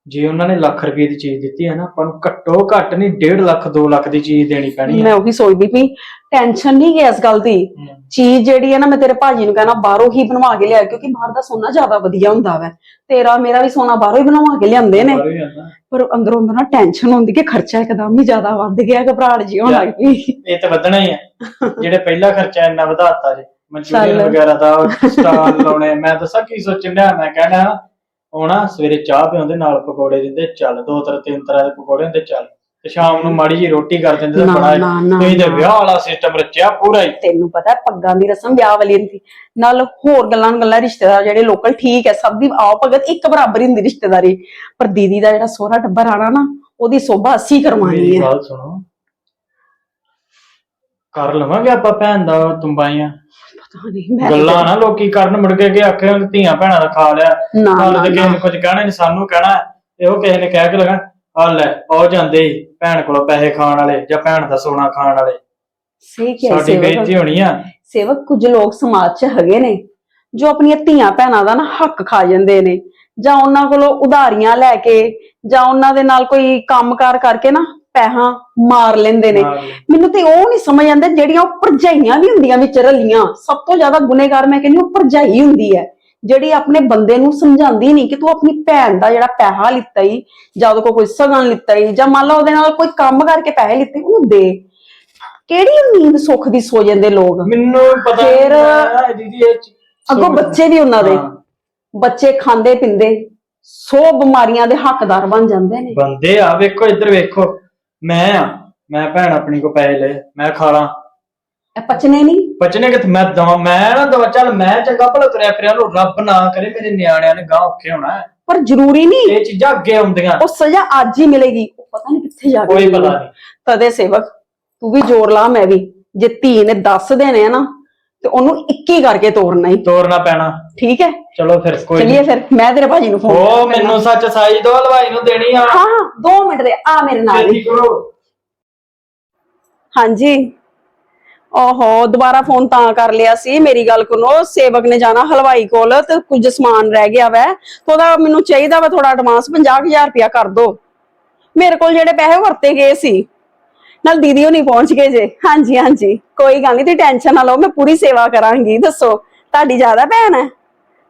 ਜੇ ਉਹਨਾਂ ਨੇ ਲੱਖ ਰੁਪਏ ਦੀ ਚੀਜ਼ ਦਿੱਤੀ ਹੈ ਨਾ ਆਪਾਂ ਨੂੰ ਘੱਟੋ ਘੱਟ ਨਹੀਂ 1.5 ਲੱਖ 2 ਲੱਖ ਦੀ ਚੀਜ਼ ਦੇਣੀ ਪੈਣੀ ਮੈਂ ਹੈ ਉਹੀ ਸੋਚਦੀ ਪਈ ਟੈਨਸ਼ਨ ਨਹੀਂ ਹੈ ਇਸ ਗੱਲ ਦੀ। ਚੀਜ਼ ਜਿਹੜੀ ਹੈ ਨਾ ਮੈਂ ਤੇਰੇ ਭਾਜੀ ਨੂੰ ਕਹਿਣਾ ਬਾਹਰੋਂ ਹੀ ਬਣਵਾ ਕੇ ਲਿਆ ਕਿਉਂਕਿ ਬਾਹਰ ਦਾ ਸੋਨਾ ਜ਼ਿਆਦਾ ਵਧੀਆ ਹੁੰਦਾ ਵੈ। ਤੇਰਾ ਮੇਰਾ ਵੀ ਸੋਨਾ ਬਾਹਰੋਂ ਹੀ ਬਣਵਾ ਕੇ ਲਿਆਂਦੇ ਨੇ। ਬਾਹਰੋਂ ਹੀ ਆਉਂਦਾ। ਪਰ ਅੰਦਰੋਂ ਅੰਦਰ ਨਾ ਟੈਨਸ਼ਨ ਹੁੰਦੀ ਕਿ ਖਰਚਾ ਇੱਕਦਮ ਹੀ ਜ਼ਿਆਦਾ ਵੱਧ ਗਿਆ ਘਬਰਾਹਟ ਜੀ ਹੋਣ ਲੱਗ ਪਈ। ਇਹ ਤਾਂ ਵਧਣਾ ਹੀ ਹੈ। ਜਿਹੜੇ ਪਹਿਲਾ ਖਰਚਾ ਇੰਨਾ ਵਧਾਤਾ ਜੇ। ਮਨਚੂਰੀਅਨ ਚੱਲ। ਵਗੈਰਾ ਦਾ ਸਟਾਲ ਲਾਉਣੇ। ਮੈਂ ਦੱਸਾਂ ਕੀ ਸੋਚਣ ਡਿਆ ਮੈਂ ਕਹਿਣਾ ਹੋਣਾ ਸਵੇਰੇ ਚਾਹ ਪਿਆਉਂਦੇ ਨਾਲ ਪਕੌੜੇ ਦਿੰਦੇ ਚੱਲ ਦੋ ਤਰ੍ਹਾਂ ਤਿੰਨ ਤਰ੍ਹਾਂ ਦੇ ਪਕੌੜੇ ਹੁੰਦੇ ਚੱਲ। ਤੇ ਸ਼ਾਮ ਨੂੰ ਮਾੜੀ ਜੀ ਰੋਟੀ ਕਰ ਦਿੰਦੇ ਤਾਂ ਨਾ, ਬੜਾ ਨਾ, ਤੇ ਨਾ। ਵਿਆਹ ਵਾਲਾ ਸਿਸਟਮ ਰਚਿਆ ਪੂਰਾ ਹੀ। ਤੈਨੂੰ ਪਤਾ ਹੈ ਪੱਗਾਂ ਦੀ ਰਸਮ ਵਿਆਹ ਵਾਲੀ ਹੁੰਦੀ। ਨਾਲ ਹੋਰ ਗੱਲਾਂ ਨੂੰ ਗੱਲਾਂ ਰਿਸ਼ਤੇਦਾਰ ਜਿਹੜੇ ਲੋਕਲ ਠੀਕ ਹੈ ਸਭ ਦੀ ਆਓ ਭਗਤ ਇੱਕ ਬਰਾਬਰ ਹੀ ਹੁੰਦੀ ਰਿਸ਼ਤੇਦਾਰੀ। ਪਰ ਦੀਦੀ ਦਾ ਜਿਹੜਾ ਸੋਹਰਾ ਟੱਬਰ ਆਣਾ ਨਾ ਉਹਦੀ ਸੋਭਾ ਅਸੀਂ ਕਰਵਾਉਣੀ ਮੇਰੀ ਹੈ। ਗੱਲ ਸੁਣੋ। ਕਰ ਲਵਾਂਗੇ ਆਪਾਂ ਭੈਣ ਦਾ ਤੁੰਬਾਈਆਂ। ਪਤਾ ਨਹੀਂ ਮੈਂ ਗੱਲਾਂ ਨਾ ਲੋਕੀ ਕਰਨ ਮੁੜ ਕੇ ਕਿ ਆਖੇ ਉਹਨੇ ਧੀਆਂ ਭੈਣਾਂ ਦਾ ਖਾ ਲਿਆ ਨਾ, ਨਾ, ਤੇ ਕਿਸੇ ਨਾ। ਨੇ ਕੁਝ ਕਹਿਣਾ ਨਹੀਂ ਸਾਨੂੰ ਕਹਿਣਾ। ਇਹੋ ਕਿਸੇ ਨੇ ਕਹਿ ਕੇ ਲਗਾ ਆ ਲੈ ਉਹ ਜਾਂਦੇ ਭੈਣ ਕੋਲੋਂ ਪੈਸੇ ਖਾਣ ਵਾਲੇ ਜਾਂ ਭੈਣ ਦਾ ਸੋਨਾ ਖਾਣ ਵਾਲੇ ਸਹੀ ਕਿਹਾ ਸਾਡੀ ਸੇਵਕ ਬੇਇੱਜ਼ਤੀ ਹੋਣੀ ਆ ਸੇਵਕ ਕੁਝ ਲੋਕ ਸਮਾਜ 'ਚ ਹੈਗੇ ਨੇ ਜੋ ਆਪਣੀਆਂ ਧੀਆਂ ਭੈਣਾਂ ਦਾ ਨਾ ਹੱਕ ਖਾ ਜਾਂਦੇ ਨੇ ਜਾਂ ਉਹਨਾਂ ਕੋਲੋਂ ਉਧਾਰੀਆਂ ਲੈ ਕੇ ਜਾਂ ਉਹਨਾਂ ਦੇ ਨਾਲ ਕੋਈ ਕੰਮਕਾਰ ਕਰਕੇ ਨਾ ਪੈਸਾ ਮਾਰ ਲੈਂਦੇ ਨੇ। ਮਾਰ ਲੈਂਦੇ। ਮੈਨੂੰ ਤੇ ਉਹ ਨਹੀਂ ਸਮਝ ਆਉਂਦਾ ਜਿਹੜੀਆਂ ਉਹ ਭਰਜਾਈਆਂ ਵੀ ਹੁੰਦੀਆਂ ਵਿੱਚ ਰਲੀਆਂ। ਸਭ ਤੋਂ ਜ਼ਿਆਦਾ ਗੁਨੇਗਾਰ ਮੈਂ ਕਹਿੰਦੀ ਉਹ ਭਰਜਾਈ ਹੁੰਦੀ ਹੈ ਜਿਹੜੀ ਆਪਣੇ ਬੰਦੇ ਨੂੰ ਸਮਝਾਉਂਦੀ ਨਹੀਂ ਕਿ ਤੂੰ ਆਪਣੀ ਭੈਣ ਦਾ ਜਿਹੜਾ ਪੈਸਾ ਲਿੱਤਾ ਈ ਜਾਂ ਉਹਦੇ ਕੋਲ ਕੋਈ ਸਗਨ ਲਿੱਤਾ ਈ ਜਾਂ ਮੰਨ ਲਾ ਉਹਦੇ ਨਾਲ ਕੋਈ ਕੰਮ ਕਰਕੇ ਪੈਸੇ ਲਿੱਤੇ ਉਹਨੂੰ ਦੇ। ਕਿਹੜੀ ਨੀਂਦ ਸੁੱਖ ਦੀ ਸੋ ਜਾਂਦੇ ਲੋਕ? ਮੈਨੂੰ ਪਤਾ ਨੀ ਫਿਰ- ਮੈਂ ਦੀਦੀ ਇਹ ਚ- ਅੱਗੋਂ ਬੱਚੇ ਵੀ ਉਹਨਾਂ ਦੇ। ਹਾਂ। ਬੱਚੇ ਖਾਂਦੇ ਪਿੰਦੇ ਸੋ ਬਿਮਾਰੀਆਂ ਦੇ ਹੱਕਦਾਰ ਬਣ ਜਾਂਦੇ ਨੇ। ਬੰਦੇ ਆ ਵੇਖੋ ਇੱਧਰ ਵੇਖੋ। ਮੈਂ ਆ ਮੈਂ ਭੈਣ ਆਪਣੀ ਕੋ ਪੈਸੇ ਲਏ ਮੈਂ ਖਾ ਲਾਂ। ਇਹ ਪਚਨੇ ਨਹੀਂ? ਬਚਨੇ ਕਿ ਮੈਂ ਦਵਾਂ ਮੈਂ ਨਾ ਦਵਾ ਚੱਲ ਮੈਂ ਚੰਗਾ ਭਲਾ ਤੁਰਿਆ ਫਿਰਿਆ ਨੂੰ ਰੱਬ ਨਾ ਕਰੇ ਮੇਰੇ ਨਿਆਣਿਆਂ ਨੇ ਗਾਂ ਔਖੇ ਹੋਣਾ ਹੈ। ਪਰ ਜ਼ਰੂਰੀ ਨਹੀਂ। ਇਹ ਚੀਜ਼ਾਂ ਅੱਗੇ ਆਉਂਦੀਆਂ। ਉਹ ਸਜ਼ਾ ਅੱਜ ਹੀ ਮਿਲੇਗੀ। ਉਹ ਪਤਾ ਨਹੀਂ ਕਿੱਥੇ ਜਾ ਕੇ ਕੋਈ ਪਤਾ ਮਿਲੇਗੀ। ਨਹੀਂ। ਤਦੇ ਸੇਵਕ ਤੂੰ ਵੀ ਜ਼ੋਰ ਲਾ ਮੈਂ ਵੀ। ਜੇ ਧੀ ਨੇ ਦੱਸ ਦੇਣੇ ਆ ਨਾ ਤੇ ਉਹਨੂੰ 21 ਕਰਕੇ ਤੋਰਨਾ ਹੀ। ਤੋਰਨਾ ਪੈਣਾ। ਠੀਕ ਹੈ? ਚਲੋ ਫਿਰ ਕੋਈ ਚਲਿਏ ਫਿਰ। ਮੈਂ ਤੇਰੇ ਭਾਜੀ ਨੂੰ ਫੋਨ ਉਹ ਮੈਨੂੰ ਸੱਚ ਸਾਈ ਦੋ ਹਲਵਾਈ ਨੂੰ ਦੇਣੀ ਆ। ਹਾਂ ਹਾਂ 2 ਮਿੰਟ ਦੇ ਆ ਮੇਰੇ ਨਾਲ ਛੇਤੀ ਕਰੋ ਹਾਂਜੀ। ਓਹੋ ਦੁਬਾਰਾ ਫੋਨ ਤਾਂ ਕਰ ਲਿਆ ਸੀ। ਮੇਰੀ ਗੱਲ ਸੁਣੋ ਸੇਵਕ ਨੇ ਜਾਣਾ ਹਲਵਾਈ ਕੋਲ ਤੇ ਕੁਝ ਸਮਾਨ ਰਹਿ ਗਿਆ ਵੈ। ਉਹਦਾ ਮੈਨੂੰ ਚਾਹੀਦਾ ਵਾ ਥੋੜਾ ਐਡਵਾਂਸ 50000 ਰੁਪਇਆ ਕਰ ਦੋ। ਮੇਰੇ ਕੋਲ ਜਿਹੜੇ ਪੈਸੇ ਵਰਤੇ ਗਏ ਸੀ। ਨਾਲ ਦੀਦੀ ਉਹ ਪਹੁੰਚ ਗਏ ਜੇ। ਹਾਂਜੀ ਹਾਂਜੀ। ਕੋਈ ਗੱਲ ਨਹੀਂ ਤੁਸੀਂ ਟੈਨਸ਼ਨ ਨਾ ਲਓ, ਮੈਂ ਪੂਰੀ ਸੇਵਾ ਕਰਾਂਗੀ, ਦੱਸੋ, ਤੁਹਾਡੀ ਜ਼ਿਆਦਾ ਭੈਣ ਹੈ?